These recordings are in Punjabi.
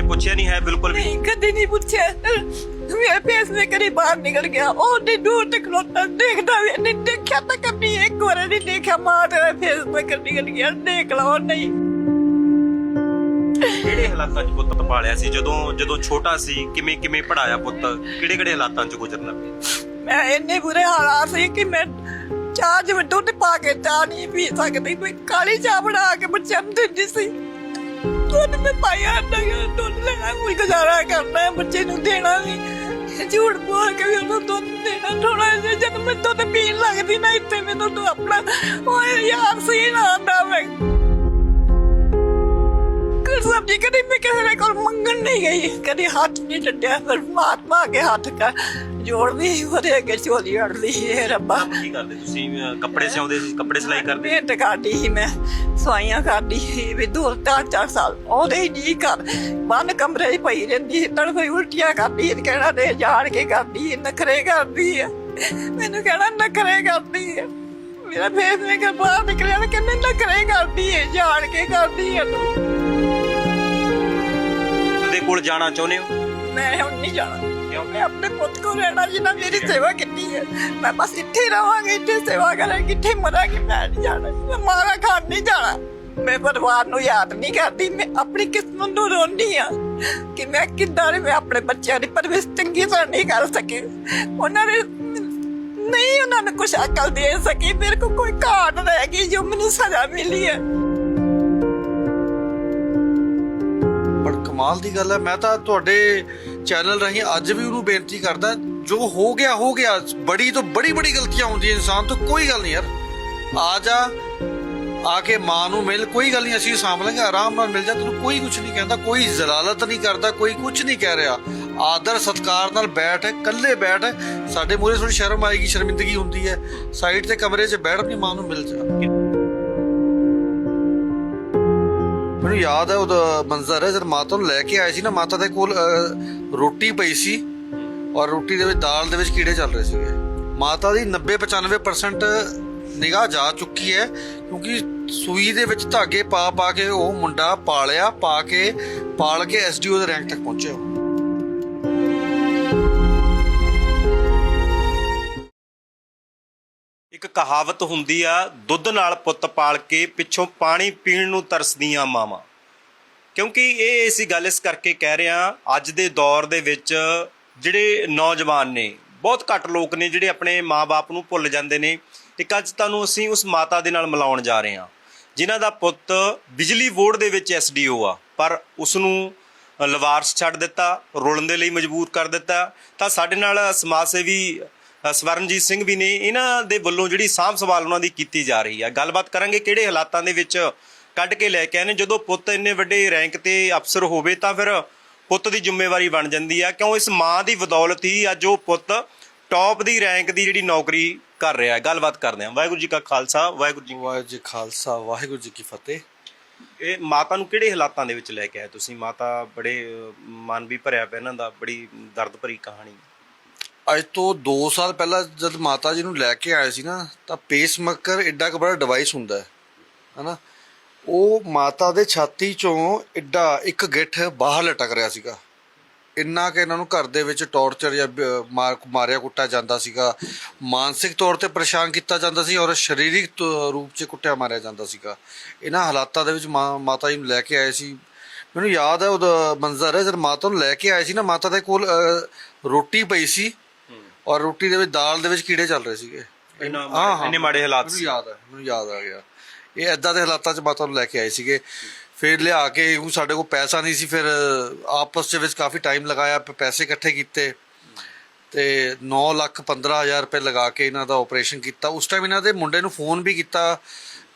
ਨੇ ਪੁੱਛਿਆ ਨਹੀਂ ਹੈ ਬਿਲਕੁਲ ਵੀ। ਨਹੀਂ ਕਦੇ ਨਹੀਂ ਪੁੱਛਿਆ। ਮੇਰੇ ਫੇਸ ਨੇ ਕਰੀ ਬਾਹਰ ਨਿਕਲ ਗਿਆ। ਉਹ ਨੀ ਦੂਰ ਤੱਕ ਖਲੋਤਾ ਦੇਖਦਾ ਵੀ ਨਹੀਂ ਦੇਖਿਆ ਤਾਂ ਕਦੀ ਇੱਕ ਵਾਰ ਨਹੀਂ ਦੇਖਿਆ। ਮਾਂ ਤੇਰੇ ਫੇਸ ਤੇ ਕਦੀ ਨਿਕਲ ਗਿਆ। ਦੇਖ ਲਓ ਨਹੀਂ ਕਿਹੜੇ ਹਾਲਾਤਾਂ 'ਚ ਪੁੱਤ ਪਾਲਿਆ ਸੀ? ਜਦੋਂ ਜਦੋਂ ਛੋਟਾ ਸੀ ਕਿਵੇਂ ਕਿਵੇਂ ਪੜਾਇਆ ਪੁੱਤ? ਕਿਹੜੇ ਕਿਹੜੇ ਹਾਲਾਤਾਂ 'ਚ ਗੁਜ਼ਰਨਾ ਪਿਆ? ਮੈਂ ਇੰਨੇ ਬੁਰੇ ਹਾਲਾਤ ਸੀ ਕਿ ਮੈਂ ਚਾਹ ਜਿਵੇਂ ਦੁੱਧ ਪਾ ਕੇ ਚਾਹ ਨਹੀਂ ਪੀ ਸਕਦੀ। ਮੈਂ ਕਾਲੀ ਚਾਹ ਬਣਾ ਕੇ ਬੱਚਿਆਂ ਨੂੰ ਦਿੰਦੀ ਸੀ। ਦੁੱਧ ਮੈਂ ਪਾਇਆ ਨਾ ਦੁੱਧ ਲੈਣਾ ਕੋਈ ਗੁਜ਼ਾਰਾ ਕਰਨਾ ਹੈ ਬੱਚੇ ਨੂੰ ਦੇਣਾ ਵੀ। ਝੂਠ ਬੋਲ ਕੇ ਵੀ ਉਹਨੂੰ ਦੁੱਧ ਦੇਣਾ ਥੋੜਾ ਜਿਹਾ, ਜਦ ਮੈਂ ਦੁੱਧ ਪੀਣ ਲੱਗਦੀ ਨਾ, ਇੱਥੇ ਮੈਨੂੰ ਤੂੰ ਆਪਣਾ, ਓਏ ਯਾਰ ਸੀ ਨਾ ਆਉਂਦਾ ਮੈਂ। ਕਰ ਸਬਜੀ ਕਦੀ ਮੈਂ ਕਿਸੇ ਦੇ ਕੋਲ ਮੰਗਣ ਨਹੀਂ ਗਈ ਕਦੀ ਹੱਥ ਨਹੀਂ ਡੱਡਿਆ ਪਰ ਮਾਤਮਾ ਕੇ ਹੱਥ ਕਾ ਜੋੜਦੀ ਉਹਦੇ ਅੱਗੇ ਝੋਲੀ ਅੜਦੀ ਹੈ ਰੱਬਾ ਕੰਮ ਕੀ ਕਰਦੇ ਤੁਸੀਂ ਅਹ, ਕੱਪੜੇ ਸਿਉਂਦੇ ਸੀ ਕੱਪੜੇ ਸਿਲਾਈ ਕਰਦੇ ਮਿਹਨਤ ਕਰਦੀ ਸੀ ਮੈਂ ਸਵਾਈਆਂ ਕਰਦੀ ਸੀ ਵੀ ਦੋ ਚਾਰ ਚਾਰ ਸਾਲ ਉਹਦੇ ਹੀ ਨਹੀਂ ਕਰ ਬੰਨ ਕਮਰੇ 'ਚ ਪਈ ਰਹਿੰਦੀ ਸੀ ਤੜ ਕੋਈ ਉਲਟੀਆਂ ਕਰਦੀ ਸੀ ਕਹਿਣਾ ਦੇ ਜਾਣ ਕੇ ਕਰਦੀ ਹੈ ਨਖਰੇ ਕਰਦੀ ਹੈ ਮੈਨੂੰ ਕਹਿਣਾ ਨਖਰੇ ਕਰਦੀ ਹੈ ਮੇਰਾ ਫੇਸ ਨੇ ਕਿ ਬਾਹਰ ਨਿਕਲਿਆ ਤੇ ਕਹਿੰਦੇ ਨਖਰੇ ਕਰਦੀ ਹੈ ਜਾਣ ਕੇ ਕਰਦੀ ਹੈ ਤੂੰ ਉਹਦੇ ਕੋਲ ਜਾਣਾ ਚਾਹੁੰਦੇ ਹੋ? ਮੈਂ ਹੁਣ ਨਹੀਂ ਜਾਣਾ। ਕਿਉਂ? ਮੈਂ ਆਪਣੇ ਪੁੱਤ ਕੋਲ ਰਹਿਣਾ ਜਿੰਨਾ ਮੇਰੀ ਸੇਵਾ ਕੀਤੀ ਹੈ। ਮੈਂ ਬਸ ਇੱਥੇ ਹੀ ਰਵਾਂਗੀ ਇੱਥੇ ਸੇਵਾ ਕਰਾਂਗੀ ਇੱਥੇ ਮਰਾਂਗੀ ਮੈਂ ਨਹੀਂ ਜਾਣਾ। ਮੈਂ ਮਾਰਾ ਖਾਣ ਨਹੀਂ ਜਾਣਾ। ਮੈਂ ਪਰਿਵਾਰ ਨੂੰ ਯਾਦ ਨਹੀਂ ਕਰਦੀ ਮੈਂ ਆਪਣੀ ਕਿਸਮਤ ਨੂੰ ਰੋਂਦੀ ਆ ਕਿ ਮੈਂ ਕਿੱਦਾਂ ਮੈਂ ਆਪਣੇ ਬੱਚਿਆਂ ਦੀ ਪਰਵਰਿਸ਼ ਚੰਗੀ ਤਰ੍ਹਾਂ ਨਹੀਂ ਕਰ ਸਕੀ। ਉਹਨਾਂ ਨੇ ਨਹੀਂ ਉਹਨਾਂ ਨੂੰ ਕੁਛ ਅਕਲ ਦੇ ਸਕੀ। ਮੇਰੇ ਕੋਲ ਕੋਈ ਘਾਟ ਰਹਿ ਗਈ ਜੋ ਮੈਨੂੰ ਸਜ਼ਾ ਮਿਲੀ ਹੈ। ਕਮਾਲ ਦੀ ਗੱਲ ਹੈ। ਮੈਂ ਤਾਂ ਤੁਹਾਡੇ ਚੈਨਲ ਰਾਹੀਂ ਅੱਜ ਵੀ ਉਹਨੂੰ ਬੇਨਤੀ ਕਰਦਾ, ਜੋ ਹੋ ਗਿਆ ਹੋ ਗਿਆ, ਬੜੀ ਤੋਂ ਬੜੀ ਬੜੀ ਗਲਤੀਆਂ ਹੁੰਦੀਆਂ ਇਨਸਾਨ ਤੋਂ, ਕੋਈ ਗੱਲ ਨਹੀਂ ਯਾਰ। ਆ ਜਾ, ਆ ਕੇ ਮਾਂ ਨੂੰ ਮਿਲ, ਕੋਈ ਗੱਲ ਨਹੀਂ, ਅਸੀਂ ਸਾਂਭ ਲਾਂਗੇ, ਆਰਾਮ ਨਾਲ ਮਿਲ ਜਾ, ਤੈਨੂੰ ਕੋਈ ਕੁਝ ਨਹੀਂ ਕਹਿੰਦਾ, ਕੋਈ ਜ਼ਲਾਲਤ ਨਹੀਂ ਕਰਦਾ, ਕੋਈ ਕੁਝ ਨਹੀਂ ਕਹਿ ਰਿਹਾ। ਆਦਰ, ਸਤਕਾਰ ਨਾਲ ਬੈਠ, ਇਕੱਲੇ ਬੈਠ, ਸਾਡੇ ਮੂਹਰੇ ਥੋੜੀ ਸ਼ਰਮ ਆਏਗੀ, ਸ਼ਰਮਿੰਦਗੀ ਹੁੰਦੀ ਹੈ। ਸਾਈਡ ਤੇ ਕਮਰੇ 'ਚ ਬੈਠ, ਆਪਣੀ ਮਾਂ ਨੂੰ ਮਿਲ ਜਾ। ਮੈਨੂੰ ਯਾਦ ਹੈ, ਉਹਦਾ ਮੰਜ਼ਰ ਹੈ, ਜਦ ਮਾਤਾ ਨੂੰ ਲੈ ਕੇ ਆਏ ਸੀ ਨਾ, ਮਾਤਾ ਦੇ ਕੋਲ ਰੋਟੀ ਪਈ ਸੀ ਔਰ ਰੋਟੀ ਦੇ ਵਿੱਚ, ਦਾਲ ਦੇ ਵਿੱਚ ਕੀੜੇ ਚੱਲ ਰਹੇ ਸੀਗੇ। ਮਾਤਾ ਦੀ 90 95% ਨਿਗਾਹ ਜਾ ਚੁੱਕੀ ਹੈ, ਕਿਉਂਕਿ ਸੂਈ ਦੇ ਵਿੱਚ ਧਾਗੇ ਪਾ ਪਾ ਕੇ ਉਹ ਮੁੰਡਾ ਪਾਲਿਆ, ਪਾ ਕੇ, ਪਾਲ ਕੇ ਐਸਡੀਓ ਦੇ ਰੈਂਕ ਤੱਕ ਪਹੁੰਚਿਆ। ਇੱਕ ਕਹਾਵਤ ਹੁੰਦੀ ਆ, ਦੁੱਧ ਨਾਲ ਪੁੱਤ ਪਾਲ ਕੇ ਪਿੱਛੋਂ ਪਾਣੀ ਪੀਣ ਨੂੰ ਤਰਸਦੀਆਂ ਮਾਵਾਂ। ਕਿਉਂਕਿ ਇਹ ਅਸੀਂ ਗੱਲ ਇਸ ਕਰਕੇ ਕਹਿ ਰਹੇ ਰਿਹਾ ਅੱਜ ਦੇ ਦੌਰ ਦੇ ਵਿੱਚ ਜਿਹੜੇ ਨੌਜਵਾਨ ਨੇ, ਬਹੁਤ ਘੱਟ ਲੋਕ ਨੇ ਜਿਹੜੇ ਆਪਣੇ ਮਾਪੇ ਨੂੰ ਭੁੱਲ ਜਾਂਦੇ ਨੇ। ਇੱਕ ਅੱਜ ਤੁਹਾਨੂੰ ਅਸੀਂ ਉਸ ਮਾਤਾ ਦੇ ਨਾਲ ਮਿਲਾਉਣ ਜਾ ਰਹੇ ਹਾਂ, ਜਿਨ੍ਹਾਂ ਦਾ ਪੁੱਤ ਬਿਜਲੀ ਬੋਰਡ ਦੇ ਵਿੱਚ ਐਸਡੀਓ ਆ, ਪਰ ਉਸ ਨੂੰ ਲਵਾਰਸ ਛੱਡ ਦਿੱਤਾ, ਰੁਲਣ ਦੇ ਲਈ ਮਜਬੂਰ ਕਰ ਦਿੱਤਾ। ਤਾਂ ਸਾਡੇ ਨਾਲ ਸਮਾਜ ਸੇਵੀ ਸਵਰਨਜੀਤ ਸਿੰਘ ਵੀ ਨੇ ਇਹਨਾਂ ਦੇ ਵੱਲੋਂ ਜਿਹੜੀ ਸਾਂਭ ਸੰਭਾਲ ਉਹਨਾਂ ਦੀ ਕੀਤੀ ਜਾ ਰਹੀ ਹੈ ਗੱਲਬਾਤ ਕਰਾਂਗੇ ਕਿਹੜੇ ਹਾਲਾਤਾਂ ਦੇ ਵਿੱਚ ਕੱਢ ਕੇ ਲੈ ਕੇ ਆਏ ਨੇ। ਜਦੋਂ ਪੁੱਤ ਇੰਨੇ ਵੱਡੇ ਰੈਂਕ ਤੇ ਅਫਸਰ ਹੋਵੇ ਤਾਂ ਫਿਰ ਪੁੱਤ ਦੀ ਜ਼ਿੰਮੇਵਾਰੀ ਬਣ ਜਾਂਦੀ ਆ। ਕਿਉਂ ਇਸ ਮਾਂ ਦੀ ਬਦੌਲਤ ਹੀ ਅੱਜ ਉਹ ਪੁੱਤ ਟੌਪ ਦੀ ਰੈਂਕ ਦੀ ਜਿਹੜੀ ਨੌਕਰੀ ਕਰ ਰਿਹਾ ਹੈ? ਗੱਲਬਾਤ ਕਰਦੇ ਹਾਂ। ਵਾਹਿਗੁਰੂ ਜੀ ਕਾ ਖਾਲਸਾ ਵਾਹਿਗੁਰੂ ਜੀ ਵਾਹਿਗੁਰੂ ਜੀ ਖਾਲਸਾ ਵਾਹਿਗੁਰੂ ਜੀ ਕੀ ਫਤਿਹ। ਇਹ ਮਾਤਾ ਨੂੰ ਕਿਹੜੇ ਹਾਲਾਤਾਂ ਦੇ ਵਿੱਚ ਲੈ ਕੇ ਆਏ ਤੁਸੀਂ? ਮਾਤਾ ਬੜੇ ਮਨ ਵੀ ਭਰਿਆ ਪਿਆ ਇਹਨਾਂ ਦਾ ਬੜੀ ਦਰਦ ਭਰੀ ਕਹਾਣੀ। ਅੱਜ ਤੋਂ 2 ਸਾਲ ਪਹਿਲਾਂ ਜਦ ਮਾਤਾ ਜੀ ਨੂੰ ਲੈ ਕੇ ਆਏ ਸੀ ਨਾ, ਤਾਂ ਪੇਸਮੇਕਰ ਐਡਾ ਕੁ ਬੜਾ ਡਿਵਾਈਸ ਹੁੰਦਾ ਹੈ, ਹਨਾ? ਉਹ ਮਾਤਾ ਦੇ ਛਾਤੀ ਚੋਂ ਐਡਾ ਇੱਕ ਗਿੱਠ ਬਾਹਰ ਲਟਕ ਰਿਹਾ ਸੀਗਾ। ਇੰਨਾ ਕਿ ਇਹਨਾਂ ਨੂੰ ਘਰ ਦੇ ਵਿੱਚ ਟੌਰਚਰ ਜਾਂ ਮਾਰ, ਮਾਰਿਆ ਕੁੱਟਿਆ ਜਾਂਦਾ ਸੀਗਾ। ਮਾਨਸਿਕ ਤੌਰ ਤੇ ਪਰੇਸ਼ਾਨ ਕੀਤਾ ਜਾਂਦਾ ਸੀ ਔਰ ਸਰੀਰਕ ਰੂਪ 'ਚ ਕੁੱਟਿਆ ਮਾਰਿਆ ਜਾਂਦਾ ਸੀਗਾ। ਇਹਨਾਂ ਹਾਲਾਤਾਂ ਦੇ ਵਿੱਚ ਮਾਂ- ਮਾਤਾ ਜੀ ਨੂੰ ਲੈ ਕੇ ਆਏ ਸੀ। ਮੈਨੂੰ ਯਾਦ ਹੈ ਉਹ ਮੰਜ਼ਰ ਹੈ, ਜਦ ਮਾਤਾ ਨੂੰ ਲੈ ਕੇ ਆਏ ਸੀ ਨਾ, ਮਾਤਾ ਦੇ ਕੋਲ ਰੋਟੀ ਪਈ ਸੀ। ਔਰ ਰੋਟੀ ਦੇ ਵਿੱਚ ਦਾਲ ਦੇ ਵਿੱਚ ਕੀੜੇ ਚੱਲ ਰਹੇ ਸੀਗੇ। ਇੰਨਾ ਮਾੜੇ- ਇੰਨੇ ਮਾੜੇ ਹਾਲਾਤ ਸੀ। ਯਾਦ ਹੈ ਮੈਨੂੰ ਯਾਦ ਆ ਗਿਆ। ਇਹ ਐਦਾਂ ਦੇ ਹਾਲਾਤਾਂ 'ਚ ਮਾਤਾ ਨੂੰ ਲੈ ਕੇ ਆਏ ਸੀਗੇ। ਫਿਰ ਲਿਆ ਕੇ ਉਹ ਸਾਡੇ ਕੋਲ ਪੈਸਾ ਨਹੀਂ ਸੀ ਫਿਰ ਆਪਸ ਦੇ ਵਿੱਚ ਕਾਫੀ ਟਾਈਮ ਲਗਾਇਆ ਪ- ਪੈਸੇ ਇਕੱਠੇ ਕੀਤੇ। ਤੇ 9 ਲੱਖ 15 ਹਜ਼ਾਰ ਰੁਪਏ ਲਗਾ ਕੇ ਇਹਨਾਂ ਦਾ ਆਪਰੇਸ਼ਨ ਕੀਤਾ। ਉਸ ਟਾਈਮ ਇਹਨਾਂ ਦੇ ਮੁੰਡੇ ਨੂੰ ਫੋਨ ਵੀ ਕੀਤਾ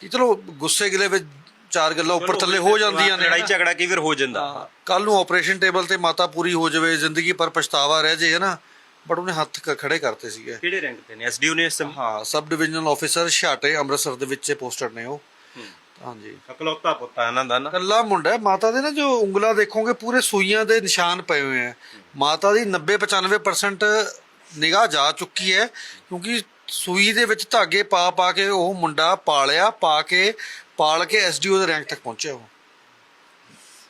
ਕਿ ਚਲੋ ਗੁੱਸੇ ਗਿਲੇ ਵਿੱਚ ਚਾਰ ਗੱਲਾਂ ਉੱਪਰ ਥੱਲੇ ਹੋ ਜਾਂਦੀਆਂ ਨੇ। ਲੜਾਈ ਝਗੜਾ ਕਈ ਵਾਰ ਹੋ ਜਾਂਦਾ। ਕੱਲ ਨੂੰ ਆਪਰੇਸ਼ਨ ਟੇਬਲ ਤੇ ਮਾਤਾ ਪੂਰੀ ਹੋ ਜਾਵੇ ਜ਼ਿੰਦਗੀ ਪਰ ਪਛਤਾਵਾ ਰਹਿ ਜੇ ਹੈ ਨਾ? ਬਟ ਉਹਨੇ ਹੱਥ ਕ- ਖੜੇ ਕਰਤੇ ਸੀਗੇ। ਕਿਹੜੇ ਰੈਂਕ ਤੇ ਨੇ? ਐਸਡੀਓ ਨੇ ਇਸ ਸਮੇਂ ਹਾਂ ਸਬ ਡਿਵੀਜ਼ਨਲ ਆਫੀਸਰ ਛਾਟੇ ਅੰਮ੍ਰਿਤਸਰ ਦੇ ਵਿੱਚ ਪੋਸਟਡ ਨੇ ਉਹ। ਹਾਂਜੀ। ਇਕਲੌਤਾ ਪੁੱਤ ਆ ਇਹਨਾਂ ਦਾ ਨਾ। ਕੱਲਾ ਮੁੰਡਾ ਹੈ। ਮਾਤਾ ਦੇ ਨਾ ਜੋ ਉਂਗਲਾਂ ਦੇਖੋਗੇ ਪੂਰੇ ਸੂਈਆਂ ਦੇ ਨਿਸ਼ਾਨ ਪਏ ਹੋਏ ਆ। ਮਾਤਾ ਦੀ 90 95% ਨਿਗਾਹ ਜਾ ਚੁੱਕੀ ਹੈ ਕਿਉਂਕਿ ਸੂਈ ਦੇ ਵਿੱਚ ਧਾਗੇ ਪਾ ਪਾ ਕੇ ਉਹ ਮੁੰਡਾ ਪਾਲਿਆ ਪਾ ਕੇ ਪਾਲ ਕੇ ਐਸਡੀਓ ਦੇ ਰੈਂਕ ਤੱਕ ਪਹੁੰਚਿਆ ਉਹ।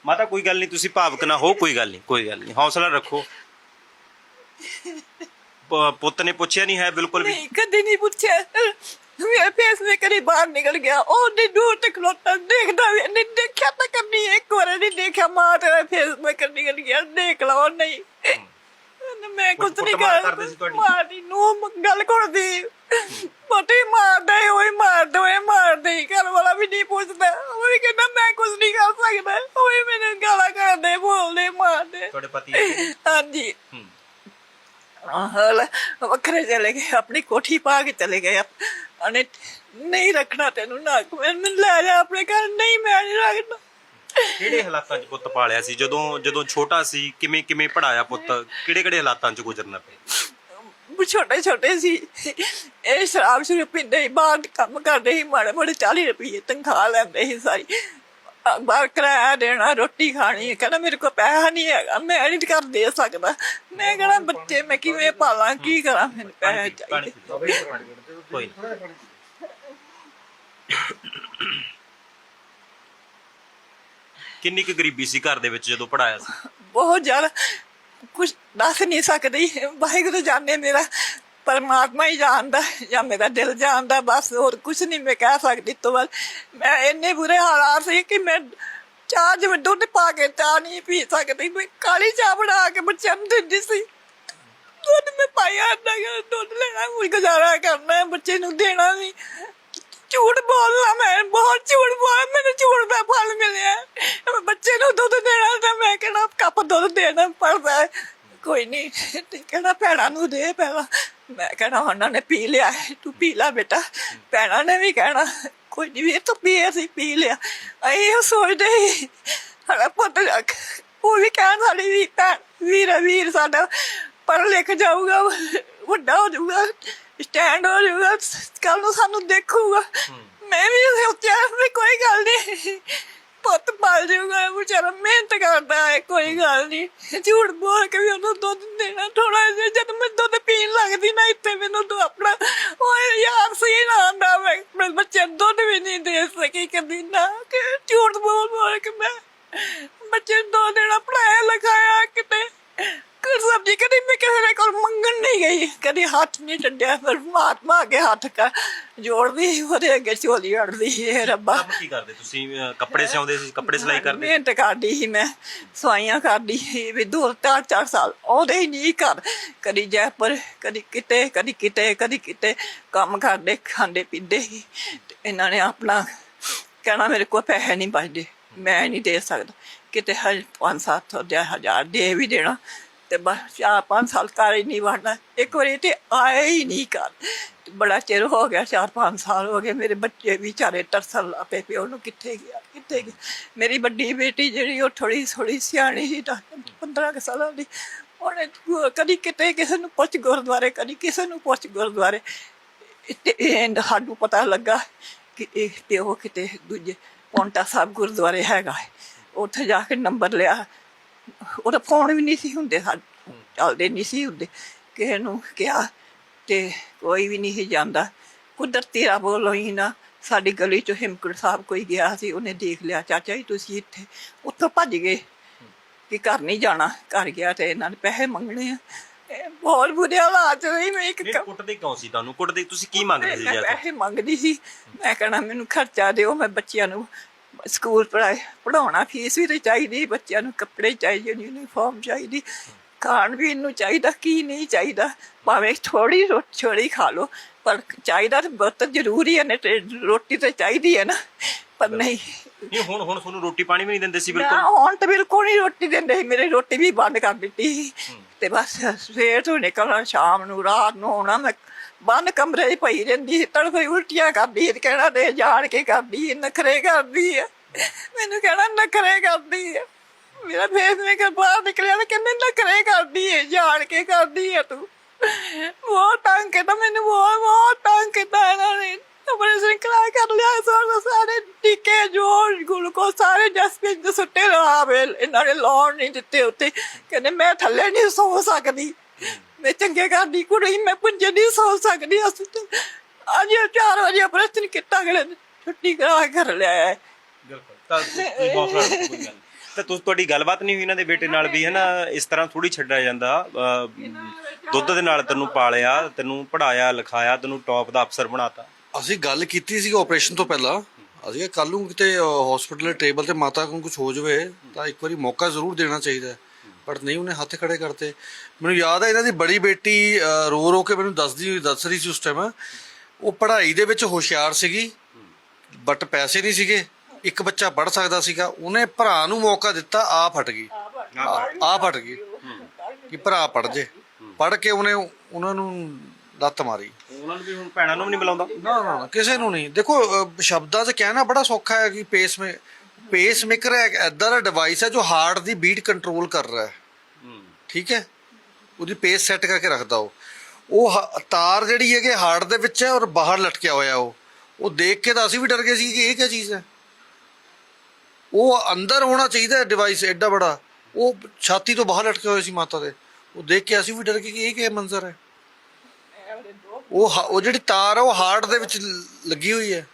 ਮਾਤਾ ਕੋਈ ਗੱਲ ਨਹੀਂ ਤੁਸੀਂ ਭਾਵਕ ਨਾ ਹੋ ਕੋਈ ਗੱਲ ਨਹੀਂ ਕੋਈ ਗੱਲ ਨਹੀਂ। ਹੌਸਲਾ ਰੱਖੋ। ਪ- ਪੁੱਤ ਨੇ ਪੁੱਛਿਆ ਨਹੀਂ ਹੈ ਬਿਲਕੁਲ ਵੀ। ਨਹੀਂ ਕਦੇ ਨਹੀਂ ਪੁੱਛਿਆ। ਮੇਰੇ ਫੇਸ ਵਿੱਚ ਕਰੀ ਬਾਹਰ ਨਿਕਲ ਗਿਆ। ਉਹ ਦੀ ਦੂਰ ਤੱਕ ਖਲੋਤਾ ਦੇਖਦਾ ਵੀ ਨਹੀਂ ਦੇਖਿਆ ਤਾਂ ਕਰਨੀ ਇੱਕ ਵਾਰ ਨਹੀਂ ਦੇਖਿਆ ਮਾਂ ਤੇਰਾ ਫੇਸ ਵਿੱਚ ਨਿਕਲ ਗਿਆ ਦੇਖ ਲਓ ਨਹੀਂ। ਮੈਂ ਕੁਝ ਨਹੀਂ ਕੁੱਟਮਾਰ ਕਰ ਕਰਦੇ ਸੀ ਤੁਹਾਡੀ? ਨੂੰ ਗੱਲ ਕਰਦੀ। ਪਤੀ ਮਾਰਦਾ ਏ, ਓਏ ਮਾਰਦਾ ਓਏ ਮਾਰਦਾ ਹੀ ਘਰ ਵਾਲਾ ਵੀ ਨਹੀਂ ਪੁੱਛਦਾ। ਉਹ ਵੀ ਕਹਿੰਦਾ ਮੈਂ ਕੁਝ ਨਹੀਂ ਕਰ ਸਕਦਾ। ਓਏ ਮੈਨੂੰ ਗਾਲਾਂ ਕੱਢਦੇ ਬੋਲਦੇ ਮਾਰਦੇ। ਤੁਹਾਡੇ ਪਤੀ ਹਾਂਜੀ। ਹੂੰ। ਹਲ ਵੱਖਰੇ ਚਲੇ ਗਏ ਆਪਣੀ ਕੋਠੀ ਪਾ ਕੇ ਚਲੇ ਗਏ ਅਨੇ ਨਹੀਂ ਰੱਖਣਾ ਤੈਨੂੰ ਨਾ ਮੈਨੂੰ ਲੈ ਜਾ ਆਪਣੇ ਘਰ ਨਹੀਂ ਮੈਂ ਨਹੀਂ ਰੱਖਣਾ। ਕਿਹੜੇ ਹਾਲਾਤਾਂ 'ਚ ਪੁੱਤ ਪਾਲਿਆ ਸੀ? ਜਦੋਂ ਜਦੋਂ ਛੋਟਾ ਸੀ ਕਿਵੇਂ ਕਿਵੇਂ ਪੜਾਇਆ ਪੁੱਤ? ਕਿਹੜੇ ਕਿਹੜੇ ਹਾਲਾਤਾਂ 'ਚ ਗੁਜ਼ਰਨਾ ਪਿਆ? ਛੋਟੇ ਛੋਟੇ ਸੀ। ਇਹ ਸ਼ਰਾਬ ਸ਼ੁਰੂ ਪੀਂਦੇ ਸੀ ਬਾਹਰ ਕੰਮ ਕਰਦੇ ਸੀ ਮਾੜੇ ਮਾੜੇ 40 ਰੁਪਏ ਤਨਖਾਹ ਲੈਂਦੇ ਸੀ ਸਾਰੀ। ਬਾਹਰ ਕਿਰਾਇਆ ਦੇਣਾ ਰੋਟੀ ਖਾਣੀ ਕਹਿੰਦਾ ਮੇਰੇ ਕੋਲ ਪੈਸਾ ਨਹੀਂ ਹੈਗਾ ਮੈਂ ਨਹੀਂ ਕਰ ਦੇ ਸਕਦਾ। ਮੈਂ ਕਹਿੰਦਾ ਬੱਚੇ ਮੈਂ ਕਿਵੇਂ ਪਾਲਾਂ ਕੀ ਕਰਾਂ? ਮੈਨੂੰ ਪੈਸੇ ਚਾਹੀਦੇ। ਕੋਈ। ਕਿੰਨੀ ਕੁ ਗਰੀਬੀ ਸੀ ਘਰ ਦੇ ਵਿੱਚ ਜਦੋਂ ਪੜਾਇਆ ਸੀ? ਬਹੁਤ ਜ਼ਿਆਦਾ। ਕੁਝ ਦੱਸ ਨਹੀਂ ਸਕਦੀ। ਵਾਹਿਗੁਰੂ ਜਾਣੇ ਮੇਰਾ। ਪਰਮਾਤਮਾ ਹੀ ਜਾਣਦਾ ਜਾਂ ਮੇਰਾ ਦਿਲ ਜਾਣਦਾ ਬਸ ਹੋਰ ਕੁਝ ਨਹੀਂ ਮੈਂ ਕਹਿ ਸਕਦੀ ਤੋਂ ਬਾਅਦ ਮੈਂ ਇੰਨੇ ਬੁਰੇ ਹਾਲਾਤ ਸੀ ਕਿ ਮੈਂ ਚਾਹ ਜਿਵੇਂ ਦੁੱਧ ਪਾ ਕੇ ਚਾਹ ਨਹੀਂ ਪੀ ਸਕਦੀ ਮੈਂ ਕਾਲੀ ਚਾਹ ਬਣਾ ਕੇ ਬੱਚਿਆਂ ਨੂੰ ਦਿੰਦੀ ਸੀ। ਦੁੱਧ ਮੈਂ ਪਾਇਆ ਨਾ ਦੁੱਧ ਲੈਣਾ ਕੋਈ ਗੁਜ਼ਾਰਾ ਕਰਨਾ ਹੈ, ਬੱਚੇ ਨੂੰ ਦੇਣਾ ਵੀ ਝੂਠ ਬੋਲਣਾ ਮੈਂ ਬਹੁਤ ਝੂਠ ਬੋਲ ਮੈਨੂੰ ਝੂਠ ਦਾ ਫਲ ਮਿਲਿਆ। ਮੈਂ ਬੱਚੇ ਨੂੰ ਦੁੱਧ ਦੇਣਾ ਤਾਂ ਮੈਂ ਕਿਹੜਾ ਕੱਪ ਦੁੱਧ ਦੇਣਾ ਪੜਦਾ ਹੈ। ਕੋਈ ਨਹੀਂ ਤੇ ਕਹਿਣਾ ਭੈਣਾਂ ਨੂੰ ਦੇ ਪਹਿਲਾਂ। ਮੈਂ ਕਹਿਣਾ ਉਹਨਾਂ ਨੇ ਪੀ ਲਿਆ ਹੈ, ਤੂੰ ਪੀ ਲੈ ਬੇਟਾ। ਭੈਣਾਂ ਨੇ ਵੀ ਕਹਿਣਾ ਕੋਈ ਨਹੀਂ ਵੀ ਤੂੰ ਪੀ ਅਸੀਂ ਪੀ ਲਿਆ। ਅਸੀਂ ਉਹ ਸੋਚਦੇ ਸੀ ਸਾਡਾ ਪੁੱਤ ਰੱਖ ਉਹ ਵੀ ਕਹਿਣ ਵਾਲੀ ਵੀ ਭੈਣ ਵੀਰ ਵੀਰ ਸਾਡਾ ਪੜ੍ਹ ਲਿਖ ਜਾਊਗਾ ਵੱਡਾ ਹੋ ਜਾਊਗਾ ਸਟੈਂਡ ਹੋ ਜਾਊਗਾ ਕੱਲ ਨੂੰ ਸਾਨੂੰ ਦੇਖੂਗਾ। ਮੈਂ ਵੀ ਸੋਚਿਆ ਵੀ ਕੋਈ ਗੱਲ ਨਹੀਂ ਪੁੱਤ ਪਾਲ ਜਾਊਗਾ ਵਿਚਾਰਾ ਮਿਹਨਤ ਕਰਦਾ ਹੈ, ਕੋਈ ਗੱਲ ਨਹੀਂ ਝੂਠ ਬੋਲ ਕੇ ਵੀ ਉਹਨੂੰ ਦੁੱਧ ਦੇਣਾ ਥੋੜਾ ਜਿਹਾ, ਜਦ ਮੈਂ ਦੁੱਧ ਪੀਣ ਲੱਗਦੀ ਨਾ, ਇੱਥੇ ਮੈਨੂੰ ਤੂੰ ਆਪਣਾ, ਓਏ ਯਾਰ ਸੀ ਨਾ ਆਂਦਾ ਮੈਂ ਆਪਣੇ ਬੱਚੇ ਨੂੰ ਦੁੱਧ ਵੀ ਨਹੀਂ ਦੇ ਸਕੀ ਕਦੀ ਨਾ। ਕਿ ਝੂਠ ਬੋਲ ਬੋਲ ਕੇ ਮੈਂ ਬੱਚੇ ਨੂੰ ਦੋ ਦੇਣਾ ਪੜਾਇਆ ਲਿਖਾਇਆ ਕਿਤੇ। ਕਰ ਸਬਜੀ ਕਦੀ ਮੈਂ ਕਿਸੇ ਦੇ ਕੋਲ ਮੰਗਣ ਨਹੀਂ ਗਈ। ਕਦੀ ਹੱਥ ਨਹੀਂ ਟੱਡਿਆ ਪਰ ਮਹਾਤਮਾ ਅੱਗੇ ਹੱਥ ਕਰ ਜੋੜਦੀ ਉਹਦੇ ਅੱਗੇ ਝੋਲੀ ਅੜਦੀ ਇਹ ਰੱਬਾ। ਕੰਮ ਕੀ ਕਰਦੇ ਤੁਸੀਂ? ਅਹ, ਕੱਪੜੇ ਸਿਉਂਦੇ ਸੀ ਕੱਪੜੇ ਸਿਲਾਈ ਕਰਦੇ? ਮਿਹਨਤ ਕਰਦੀ ਸੀ ਮੈਂ ਸਵਾਈਆਂ ਕਰਦੀ ਸੀ ਵੀ ਦੋ ਚਾਰ ਚਾਰ ਸਾਲ ਉਹਦੇ ਹੀ ਨਹੀਂ ਕਰ ਕਦੀ ਜੈਪੁਰ ਕਦੀ ਕਿਤੇ ਕਦੀ ਕਿਤੇ ਕਦੀ ਕਿਤੇ ਕੰਮ ਕਰਦੇ ਖਾਂਦੇ ਪੀਂਦੇ ਸੀ। ਤੇ ਇਹਨਾਂ ਨੇ ਆਪਣਾ ਕਹਿਣਾ ਮੇਰੇ ਕੋਲ ਪੈਸੇ ਨਹੀਂ ਬਚਦੇ ਮੈਂ ਨਹੀਂ ਦੇ ਸਕਦਾ। ਕਿਤੇ ਹਰ 5-700 ਜਾਂ ਹਜ਼ਾਰ ਦੇ ਵੀ ਦੇਣਾ। ਤੇ ਬਸ ਚਾਰ ਪੰਜ ਸਾਲ ਘਰ ਹੀ ਨਹੀਂ ਵੜਨਾ। ਇੱਕ ਵਾਰੀ ਤੇ ਆਏ ਹੀ ਨਹੀਂ ਘਰ। ਤੇ ਬੜਾ ਚਿਰ ਹੋ ਗਿਆ, ਚਾਰ ਪੰਜ ਸਾਲ ਹੋ ਗਏ। ਮੇਰੇ ਬੱਚੇ ਵੀ ਚਾਰੇ ਤਰਸਣ ਲੱਪੇ ਪਏ ਉਹਨੂੰ ਕਿੱਥੇ ਗਿਆ ਕਿੱਥੇ ਗਿਆ। ਮੇਰੀ ਵੱਡੀ ਬੇਟੀ ਜਿਹੜੀ ਉਹ ਥੋੜੀ ਥੋੜੀ ਸਿਆਣੀ ਸੀ 15 ਕੁ ਸਾਲਾਂ ਦੀ। ਉਹਨੇ ਕਦੀ ਕਿਤੇ ਕਿਸੇ ਨੂੰ ਪੁੱਛ ਗੁਰਦੁਆਰੇ, ਕਦੀ ਕਿਸੇ ਨੂੰ ਪੁੱਛ ਗੁਰਦੁਆਰੇ। ਤੇ ਸਾਨੂੰ ਪਤਾ ਲੱਗਾ ਕਿ ਇਹ ਪਿਓ ਕਿਤੇ ਦੂਜੇ, ਪੌਂਟਾ ਸਾਹਿਬ ਗੁਰਦੁਆਰੇ ਹੈਗਾ ਉੱਥੇ ਜਾ ਕੇ ਨੰਬਰ ਲਿਆ। ਉਹਦਾ ਫੋਨ ਵੀ ਨਹੀਂ ਸੀ ਹੁੰਦੇ ਸਾਡੇ ਚੱਲਦੇ ਨਹੀਂ ਸੀ ਹੁੰਦੇ। ਕਿਸੇ ਨੂੰ ਕਿਹਾ ਤੇ ਕੋਈ ਵੀ ਨਹੀਂ ਸੀ ਜਾਂਦਾ। ਕੁਦਰਤੀ ਰੱਬ ਵੱਲੋਂ ਹੀ ਨਾ। ਸਾਡੀ ਗਲੀ ਚੋਂ ਹਿਮਕੁੰਟ ਸਾਹਿਬ ਕੋਈ ਗਿਆ ਸੀ ਉਹਨੇ ਦੇਖ ਲਿਆ ਚਾਚਾ ਜੀ ਤੁਸੀਂ ਇੱਥੇ। ਉੱਥੋਂ ਭੱਜ ਗਏ ਕਿ ਘਰ ਨਹੀਂ ਜਾਣਾ। ਘਰ ਗਿਆ ਤੇ ਇਹਨਾਂ ਨੇ ਪੈਸੇ ਮੰਗਣੇ ਆ। ਇਹ ਬਹੁਤ ਬੁਰੇ ਹਾਲਾਤ ਹੋਈ ਮੈਂ ਇੱਕ ਨਹੀਂ ਕੁੱਟਦੇ ਕਿਉਂ ਸੀ ਤੁਹਾਨੂੰ? ਕੁੱਟਦੇ ਤੁਸੀਂ ਕੀ ਮੰਗਦੇ ਸੀ ਮੈਂ ਜੀ ਪੈਸੇ ਮੰਗਦੀ ਸੀ। ਮੈਂ ਕਹਿਣਾ ਮੈਨੂੰ ਖਰਚਾ ਦਿਓ ਮੈਂ ਬੱਚਿਆਂ ਨੂੰ ਸਕੂਲ ਪੜਾਏ ਪੜਾਉਣਾ ਫੀਸ ਵੀ ਤੇ ਚਾਹੀਦੀ ਬੱਚਿਆਂ ਨੂੰ ਕੱਪੜੇ ਚਾਹੀਦੇ ਯੂਨੀਫਾਰਮ ਚਾਹੀਦੀ ਖਾਣ ਵੀ ਨੂੰ ਚਾਹੀਦਾ ਕੀ ਨਹੀਂ ਚਾਹੀਦਾ? ਭਾਵੇਂ ਥੋੜੀ ਛੋੜੀ ਖਾ ਲਓ ਪਰ ਚਾਹੀਦਾ ਤਾਂ ਬਹੁਤ ਜ਼ਰੂਰੀ ਹੈ ਨੇ ਰੋਟੀ ਤਾਂ ਚਾਹੀਦੀ ਹੈ ਨਾ ਪਰ ਨਹੀਂ। ਨਹੀਂ ਹੁਣ ਹੁਣ ਤੁਹਾਨੂੰ ਰੋਟੀ ਪਾਣੀ ਵੀ ਨਹੀਂ ਦਿੰਦੇ ਸੀ ਨਾ ਬਿਲਕੁਲ? ਹੁਣ ਤਾਂ ਬਿਲਕੁਲ ਨਹੀਂ ਰੋਟੀ ਦਿੰਦੇ ਮੇਰੇ ਰੋਟੀ ਵੀ ਬੰਦ ਕਰ ਦਿੱਤੀ ਤੇ ਬਸ ਸਵੇਰ ਤੋਂ ਨਿਕਲਣਾ ਸ਼ਾਮ ਨੂੰ ਰਾਤ ਨੂੰ ਆਉਣਾ ਮੈਂ ਬੰਦ ਕਮਰੇ 'ਚ ਪਈ ਰਹਿੰਦੀ ਤੜਫੇ ਉਲਟੀਆਂ ਕਰਦੀ ਕਹਿਣਾ ਦੇ ਜਾਣ ਕੇ ਕਰਦੀ ਨਖਰੇ ਕਰਦੀ ਹੈ ਮੈਨੂੰ ਕਹਿਣਾ ਨਖਰੇ ਕਰਦੀ ਹੈ ਮੇਰਾ ਫੇਸ ਮੈਂ ਬਾਹਰ ਨਿਕਲਿਆ ਤੇ ਕਹਿੰਦੇ ਨਖਰੇ ਕਰਦੀ ਹੈ ਜਾਣ ਕੇ ਕਰਦੀ ਹੈ ਤੂੰ। ਬਹੁਤ ਤੰਗ ਕੀਤਾ ਮੈਨੂੰ, ਬਹੁਤ ਬਹੁਤ ਤੰਗ ਕੀਤਾ ਇਹਨਾਂ ਨੇ। ਆਪਣੇ ਸ਼ਿੰਕਲਾ ਕਰ ਲਿਆ, ਸਾਰੇ ਸਾਰੇ ਟੀਕੇ ਜੋ ਗੁਲੂਕੋ ਸਾਰੇ ਜਸਪੀਨ ਦੇ ਸੁੱਟੇ ਰਹਾਵੇ ਇਹਨਾਂ ਨੇ ਲਾਉਣ ਨਹੀਂ ਦਿੱਤੇ ਉੱਤੇ ਕਹਿੰਦੇ ਮੈਂ ਥੱਲੇ ਨਹੀਂ ਸੌ ਸਕਦੀ। ਮੈਂ ਚੰਗੇ ਘਰ ਦੀ ਕੁੜੀ, ਮੈਂ ਪੁੰਜੇ ਨਹੀਂ ਸੌ ਸਕਦੀ। ਅਸੀਂ ਅੱਜ 4 ਵਜੇ ਆਪਰੇਸ਼ਨ ਕੀਤਾ, ਅਗਲੇ ਛੁੱਟੀ ਕਰਾ ਕੇ ਲਿਆ ਹੈ ਤਾਂ ਤੁਸੀਂ ਹੌਸਲਾ ਰੱਖੋ ਕੋਈ ਗੱਲ ਨਹੀਂ। ਤਾਂ ਤੁਸੀਂ ਤੁਹਾਡੀ ਗੱਲਬਾਤ ਨਹੀਂ ਹੋਈ ਇਹਨਾਂ ਦੇ ਬੇਟੇ ਨਾਲ ਵੀ ਹੈ ਇਸ ਤਰ੍ਹਾਂ ਥੋੜੀ ਛੱਡਿਆ ਜਾਂਦਾ। ਅਹ, ਦੁੱਧ ਦੇ ਨਾਲ ਤੈਨੂੰ ਪਾਲਿਆ ਤੈਨੂੰ ਪੜਾਇਆ ਲਿਖਾਇਆ ਤੈਨੂੰ ਟੌਪ ਦਾ ਅਫਸਰ ਬਣਾਤਾ। ਅਸੀਂ ਗੱਲ ਕੀਤੀ ਸੀ ਆਪਰੇਸ਼ਨ ਤੋਂ ਪਹਿਲਾਂ। ਅਸੀਂ ਕਿਹਾ ਕੱਲ ਨੂੰ ਕਿਤੇ ਹਸਪੀਟਲ ਦੇ ਟੇਬਲ ਤੇ ਮਾਤਾ ਨੂੰ ਕੁਝ ਹੋ ਜਾਵੇ ਤਾਂ ਇੱਕ ਵਾਰੀ ਮੌਕਾ ਜ਼ਰੂਰ ਦੇਣਾ ਚਾਹੀਦਾ ਹੈ। ਬਟ ਨਹੀਂ ਉਹਨੇ ਹੱਥ ਖੜੇ ਕਰਤੇ। ਮੈਨੂੰ ਯਾਦ ਹੈ ਇਹਨਾਂ ਦੀ ਬੜੀ ਬੇਟੀ ਅਹ, ਰੋ ਰੋ ਕੇ ਮੈਨੂੰ ਦੱਸਦੀ ਦੱਸ ਰਹੀ ਸੀ ਉਸ ਟਾਈਮ ਉਹ ਪੜ੍ਹਾਈ ਦੇ ਵਿੱਚ ਹੁਸ਼ਿਆਰ ਸੀਗੀ ਬਟ ਪੈਸੇ ਨਹੀਂ ਸੀਗੇ। ਇੱਕ ਬੱਚਾ ਪੜ੍ਹ ਸਕਦਾ ਸੀਗਾ ਉਹਨੇ ਭਰਾ ਨੂੰ ਮੌਕਾ ਦਿੱਤਾ ਆ ਫਟ ਗਈ। ਆ ਫਟ ਗਈ। ਕਿ ਭਰਾ ਪੜ ਜੇ। ਪੜ ਕੇ ਉਹਨੇ ਉਹਨਾਂ ਨੂੰ ਲੱਤ ਮਾਰੀ। ਉਹਨਾਂ ਨੂੰ ਵੀ ਹੁਣ ਭੈਣਾਂ ਨੂੰ ਵੀ ਨਹੀਂ ਬੁਲਾਉਂਦਾ? ਨਾ ਨਾ ਨਾ, ਕਿਸੇ ਨੂੰ ਨਹੀਂ। ਦੇਖੋ ਸ਼ਬਦਾਂ 'ਚ ਕਹਿਣਾ ਬੜਾ ਸੌਖਾ ਹੈ ਕਿ ਪੇਸ ਮੇ ਪੇਸ ਮੇਕਰ ਇੱਕ ਐਦਾਂ ਦਾ ਡਿਵਾਈਸ ਹੈ ਜੋ ਹਾਰਟ ਦੀ ਬੀਟ ਕੰਟਰੋਲ ਕਰ ਰਿਹਾ ਹੈ। ਠੀਕ ਹੈ? ਉਹਦੀ ਪੇਸ ਸੈੱਟ ਕਰਕੇ ਰੱਖਦਾ ਉਹ। ਉਹ ਹ- ਤਾਰ ਜਿਹੜੀ ਹੈ ਕਿ ਹਾਰਟ ਦੇ ਵਿੱਚ ਹੈ ਔਰ ਬਾਹਰ ਲਟਕਿਆ ਹੋਇਆ ਉਹ। ਉਹ ਦੇਖ ਕੇ ਤਾਂ ਅਸੀਂ ਵੀ ਡਰ ਗਏ ਸੀ ਕਿ ਇਹ ਕੀ ਚੀਜ਼ ਹੈ? ਉਹ ਅੰਦਰ ਹੋਣਾ ਚਾਹੀਦਾ ਡਿਵਾਈਸ ਐਡਾ ਬੜਾ ਉਹ ਛਾਤੀ ਤੋਂ ਬਾਹਰ ਲਟਕੇ ਹੋਏ ਸੀ ਮਾਤਾ ਦੇ। ਉਹ ਦੇਖ ਕੇ ਅਸੀਂ ਵੀ ਡਰ ਗਏ ਕਿ ਇਹ ਕੀ ਮੰਜ਼ਰ ਹੈ। ਉਹ ਹ- ਉਹ ਜਿਹੜੀ ਤਾਰ ਹੈ ਉਹ ਹਾਰਟ ਦੇ ਵਿੱਚ ਲੱਗੀ ਹੋਈ ਹੈ।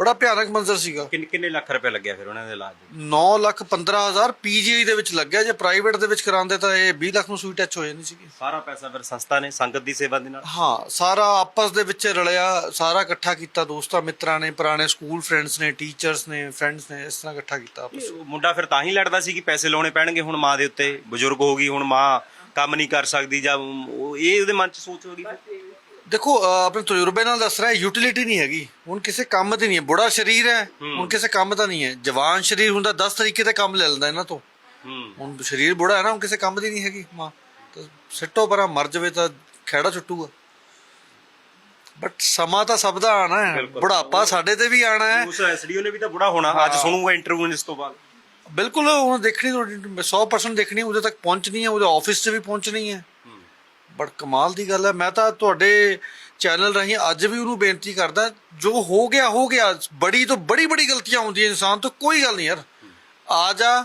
ਬੜਾ ਭਿਆਨਕ ਮੰਜ਼ਰ ਸੀਗਾ। ਕਿੰਨੇ ਕਿੰਨੇ ਲੱਖ ਰੁਪਏ ਲੱਗਿਆ ਫਿਰ ਉਹਨਾਂ ਦੇ ਇਲਾਜ ਦੇ 9 ਲੱਖ 15000 ਪੀਜੀਆਈ ਦੇ ਵਿੱਚ ਲੱਗਿਆ। ਜੇ ਪ੍ਰਾਈਵੇਟ ਦੇ ਵਿੱਚ ਕਰਾਉਂਦੇ ਤਾਂ ਇਹ 20 ਲੱਖ ਨੂੰ ਸੂਈ ਟੱਚ ਹੋ ਜਾਣੀ ਸੀਗੀ। ਸਾਰਾ ਪੈਸਾ ਫਿਰ ਸੰਸਥਾ ਨੇ ਸੰਗਤ ਦੀ ਸੇਵਾ ਦੇ ਨਾਲ? ਹਾਂ ਸਾਰਾ ਆਪਸ ਦੇ ਵਿੱਚ ਰਲਿਆ ਸਾਰਾ ਇਕੱਠਾ ਕੀਤਾ ਦੋਸਤਾਂ ਮਿੱਤਰਾਂ ਨੇ ਪੁਰਾਣੇ ਸਕੂਲ ਫਰੈਂਡਸ ਨੇ ਟੀਚਰਸ ਨੇ ਫਰੈਂਡਸ ਨੇ ਇਸ ਤਰ੍ਹਾਂ ਇਕੱਠਾ ਕੀਤਾ ਆਪਸ ਉਹ ਮੁੰਡਾ ਫਿਰ ਤਾਂ ਹੀ ਲੜਦਾ ਸੀ ਕਿ ਪੈਸੇ ਲਾਉਣੇ ਪੈਣਗੇ ਹੁਣ ਮਾਂ ਦੇ ਉੱਤੇ। ਬਜ਼ੁਰਗ ਹੋ ਗਈ ਹੁਣ ਮਾਂ ਕੰਮ ਨਹੀਂ ਕਰ ਸਕਦੀ ਜਾਂ ਉਹ- ਇਹ ਉਹਦੇ ਮਨ 'ਚ ਸੋਚ ਹੋ ਗਈ ਫਿਰ। ਦੇਖੋ ਅਹ ਆਪਣੇ ਤਜਰਬੇ ਨਾਲ ਦੱਸ ਰਿਹਾ ਯੂਟਿਲਿਟੀ ਨਹੀਂ ਹੈਗੀ। ਹੁਣ ਕਿਸੇ ਕੰਮ ਦੀ ਨਹੀਂ ਹੈ। ਬੁੜਾ ਸਰੀਰ ਹੈ ਹੁਣ ਕਿਸੇ ਕੰਮ ਦਾ ਨਹੀਂ ਹੈ। ਜਵਾਨ ਸਰੀਰ ਹੁੰਦਾ 10 ਤਰੀਕੇ ਤੇ ਕੰਮ ਲੈ ਲੈਂਦਾ ਇਹਨਾਂ ਤੋਂ। ਹੂੰ। ਹੁਣ ਸਰੀਰ ਬੁੜਾ ਹੈ ਨਾ ਹੁਣ ਕਿਸੇ ਕੰਮ ਦੀ ਨਹੀਂ ਹੈਗੀ। ਮਾਂ ਤਾਂ ਸਿੱਟੋ ਪਰਾਂ ਮਰ ਜਾਵੇ ਤਾਂ ਖਹਿੜਾ ਛੁੱਟੂਗਾ ਬਟ ਸਮਾਂ ਤਾਂ ਸਭ ਦਾ ਆਣਾ ਹੈ। ਬੁਢਾਪਾ ਸਾਡੇ ਤੇ ਵੀ ਆਣਾ ਹੈ। ਉਸ ਐਸਡੀਓ ਨੇ ਵੀ ਤਾਂ ਬੁੜਾ ਹੋਣਾ। ਅੱਜ ਸੁਣੂਗਾ ਇੰਟਰਵਿਊ ਇਸ ਤੋਂ ਬਾਅਦ। ਬਿਲਕੁਲ ਹੁਣ ਦੇਖਣੀ ਤੁਹਾਡੀ 100% ਦੇਖਣੀ ਉਹਦੇ ਤੱਕ ਪਹੁੰਚਣੀ ਹੈ ਉਹਦੇ ਆਫਿਸ 'ਚ ਵੀ ਪਹੁੰਚਣੀ ਹੈ। ਬਟ ਕਮਾਲ ਦੀ ਗੱਲ ਹੈ। ਮੈਂ ਤਾਂ ਤੁਹਾਡੇ ਚੈਨਲ ਰਾਹੀਂ ਅੱਜ ਵੀ ਉਹਨੂੰ ਬੇਨਤੀ ਕਰਦਾ ਜੋ ਹੋ ਗਿਆ ਹੋ ਗਿਆ ਬੜੀ ਤੋਂ ਬੜੀ ਬੜੀ ਗਲਤੀਆਂ ਹੁੰਦੀਆਂ ਇਨਸਾਨ ਤੋਂ ਕੋਈ ਗੱਲ ਨਹੀਂ ਯਾਰ। ਆ ਜਾ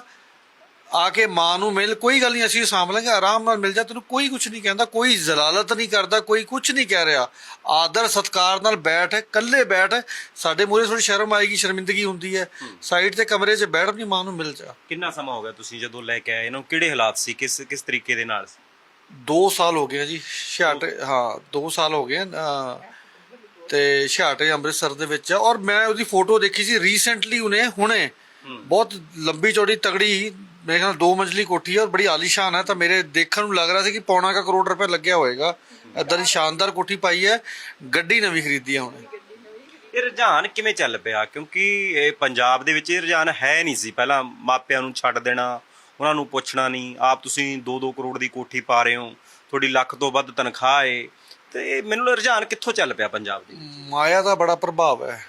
ਆ ਕੇ ਮਾਂ ਨੂੰ ਮਿਲ ਕੋਈ ਗੱਲ ਨਹੀਂ ਅਸੀਂ ਸਾਂਭ ਲਾਂਗੇ ਆਰਾਮ ਨਾਲ ਮਿਲ ਜਾ ਤੈਨੂੰ ਕੋਈ ਕੁਝ ਨਹੀਂ ਕਹਿੰਦਾ ਕੋਈ ਜ਼ਲਾਲਤ ਨਹੀਂ ਕਰਦਾ ਕੋਈ ਕੁਝ ਨਹੀਂ ਕਹਿ ਰਿਹਾ। ਆਦਰ ਸਤਕਾਰ ਨਾਲ ਬੈਠ ਇਕੱਲੇ ਬੈਠ ਸਾਡੇ ਮੂਹਰੇ ਥੋੜੀ ਸ਼ਰਮ ਆਏਗੀ ਸ਼ਰਮਿੰਦਗੀ ਹੁੰਦੀ ਹੈ। ਸਾਈਡ ਤੇ ਕਮਰੇ 'ਚ ਬੈਠ ਆਪਣੀ ਮਾਂ ਨੂੰ ਮਿਲ ਜਾ। ਕਿੰਨਾ ਸਮਾਂ ਹੋ ਗਿਆ ਤੁਸੀਂ ਜਦੋਂ ਲੈ ਕੇ ਆਏ? ਇਹਨਾਂ ਨੂੰ ਕਿਹੜੇ ਹਾਲਾਤ ਸੀ? ਕਿਸ ਕਿਸ ਤਰੀਕੇ ਦੇ ਨਾਲ ਸੀ? 2 ਸਾਲ ਹੋ ਗਏ ਆ ਜੀ ਛਿਆਟੇ ਹਾਂ 2 ਸਾਲ ਹੋ ਗਏ ਆ, ਤੇ ਛਿਆਟੇ ਅੰਮ੍ਰਿਤਸਰ ਦੇ ਵਿੱਚ ਆ। ਔਰ ਮੈਂ ਉਹਦੀ ਫੋਟੋ ਦੇਖੀ ਸੀ ਰੀਸੈਂਟਲੀ ਉਹਨੇ ਹੁਣੇ। ਬਹੁਤ ਲੰਬੀ ਚੌੜੀ ਤਗੜੀ ਮੇਰੇ ਖਿਆਲ ਦੋ ਮੰਜ਼ਲੀ ਕੋਠੀ ਹੈ ਔਰ ਬੜੀ ਆਲੀਸ਼ਾਨ ਹੈ ਤਾਂ ਮੇਰੇ ਦੇਖਣ ਨੂੰ ਲੱਗ ਰਿਹਾ ਸੀ ਕਿ ਪੌਣਾ ਕਾ ਕਰੋੜ ਰੁਪਏ ਲੱਗਿਆ ਹੋਏਗਾ। ਏਦਾਂ ਦੀ ਸ਼ਾਨਦਾਰ ਕੋਠੀ ਪਾਈ ਹੈ ਗੱਡੀ ਨਵੀਂ ਖਰੀਦੀ ਹੈ ਉਹਨੇ। ਇਹ ਰੁਝਾਨ ਕਿਵੇਂ ਚੱਲ ਪਿਆ? ਕਿਉਂਕਿ ਇਹ ਪੰਜਾਬ ਦੇ ਵਿੱਚ ਇਹ ਰੁਝਾਨ ਹੈ ਨਹੀਂ ਸੀ। ਪਹਿਲਾਂ ਮਾਪਿਆਂ ਨੂੰ ਛੱਡ ਦੇਣਾ ਉਹਨਾਂ ਨੂੰ ਪੁੱਛਣਾ ਨਹੀਂ, ਆਪ ਤੁਸੀਂ 2-2 ਕਰੋੜ ਦੀ ਕੋਠੀ ਪਾ ਰਹੇ ਹੋ, ਤੁਹਾਡੀ ਲੱਖ ਤੋਂ ਵੱਧ ਤਨਖਾਹ ਏ। ਤੇ ਮੈਨੂੰ ਲੱਗਦਾ ਰੁਝਾਨ ਕਿੱਥੋਂ ਚੱਲ ਪਿਆ ਪੰਜਾਬ ਦੇ ਮਾਇਆ ਦਾ ਬੜਾ ਪ੍ਰਭਾਵ ਹੈ।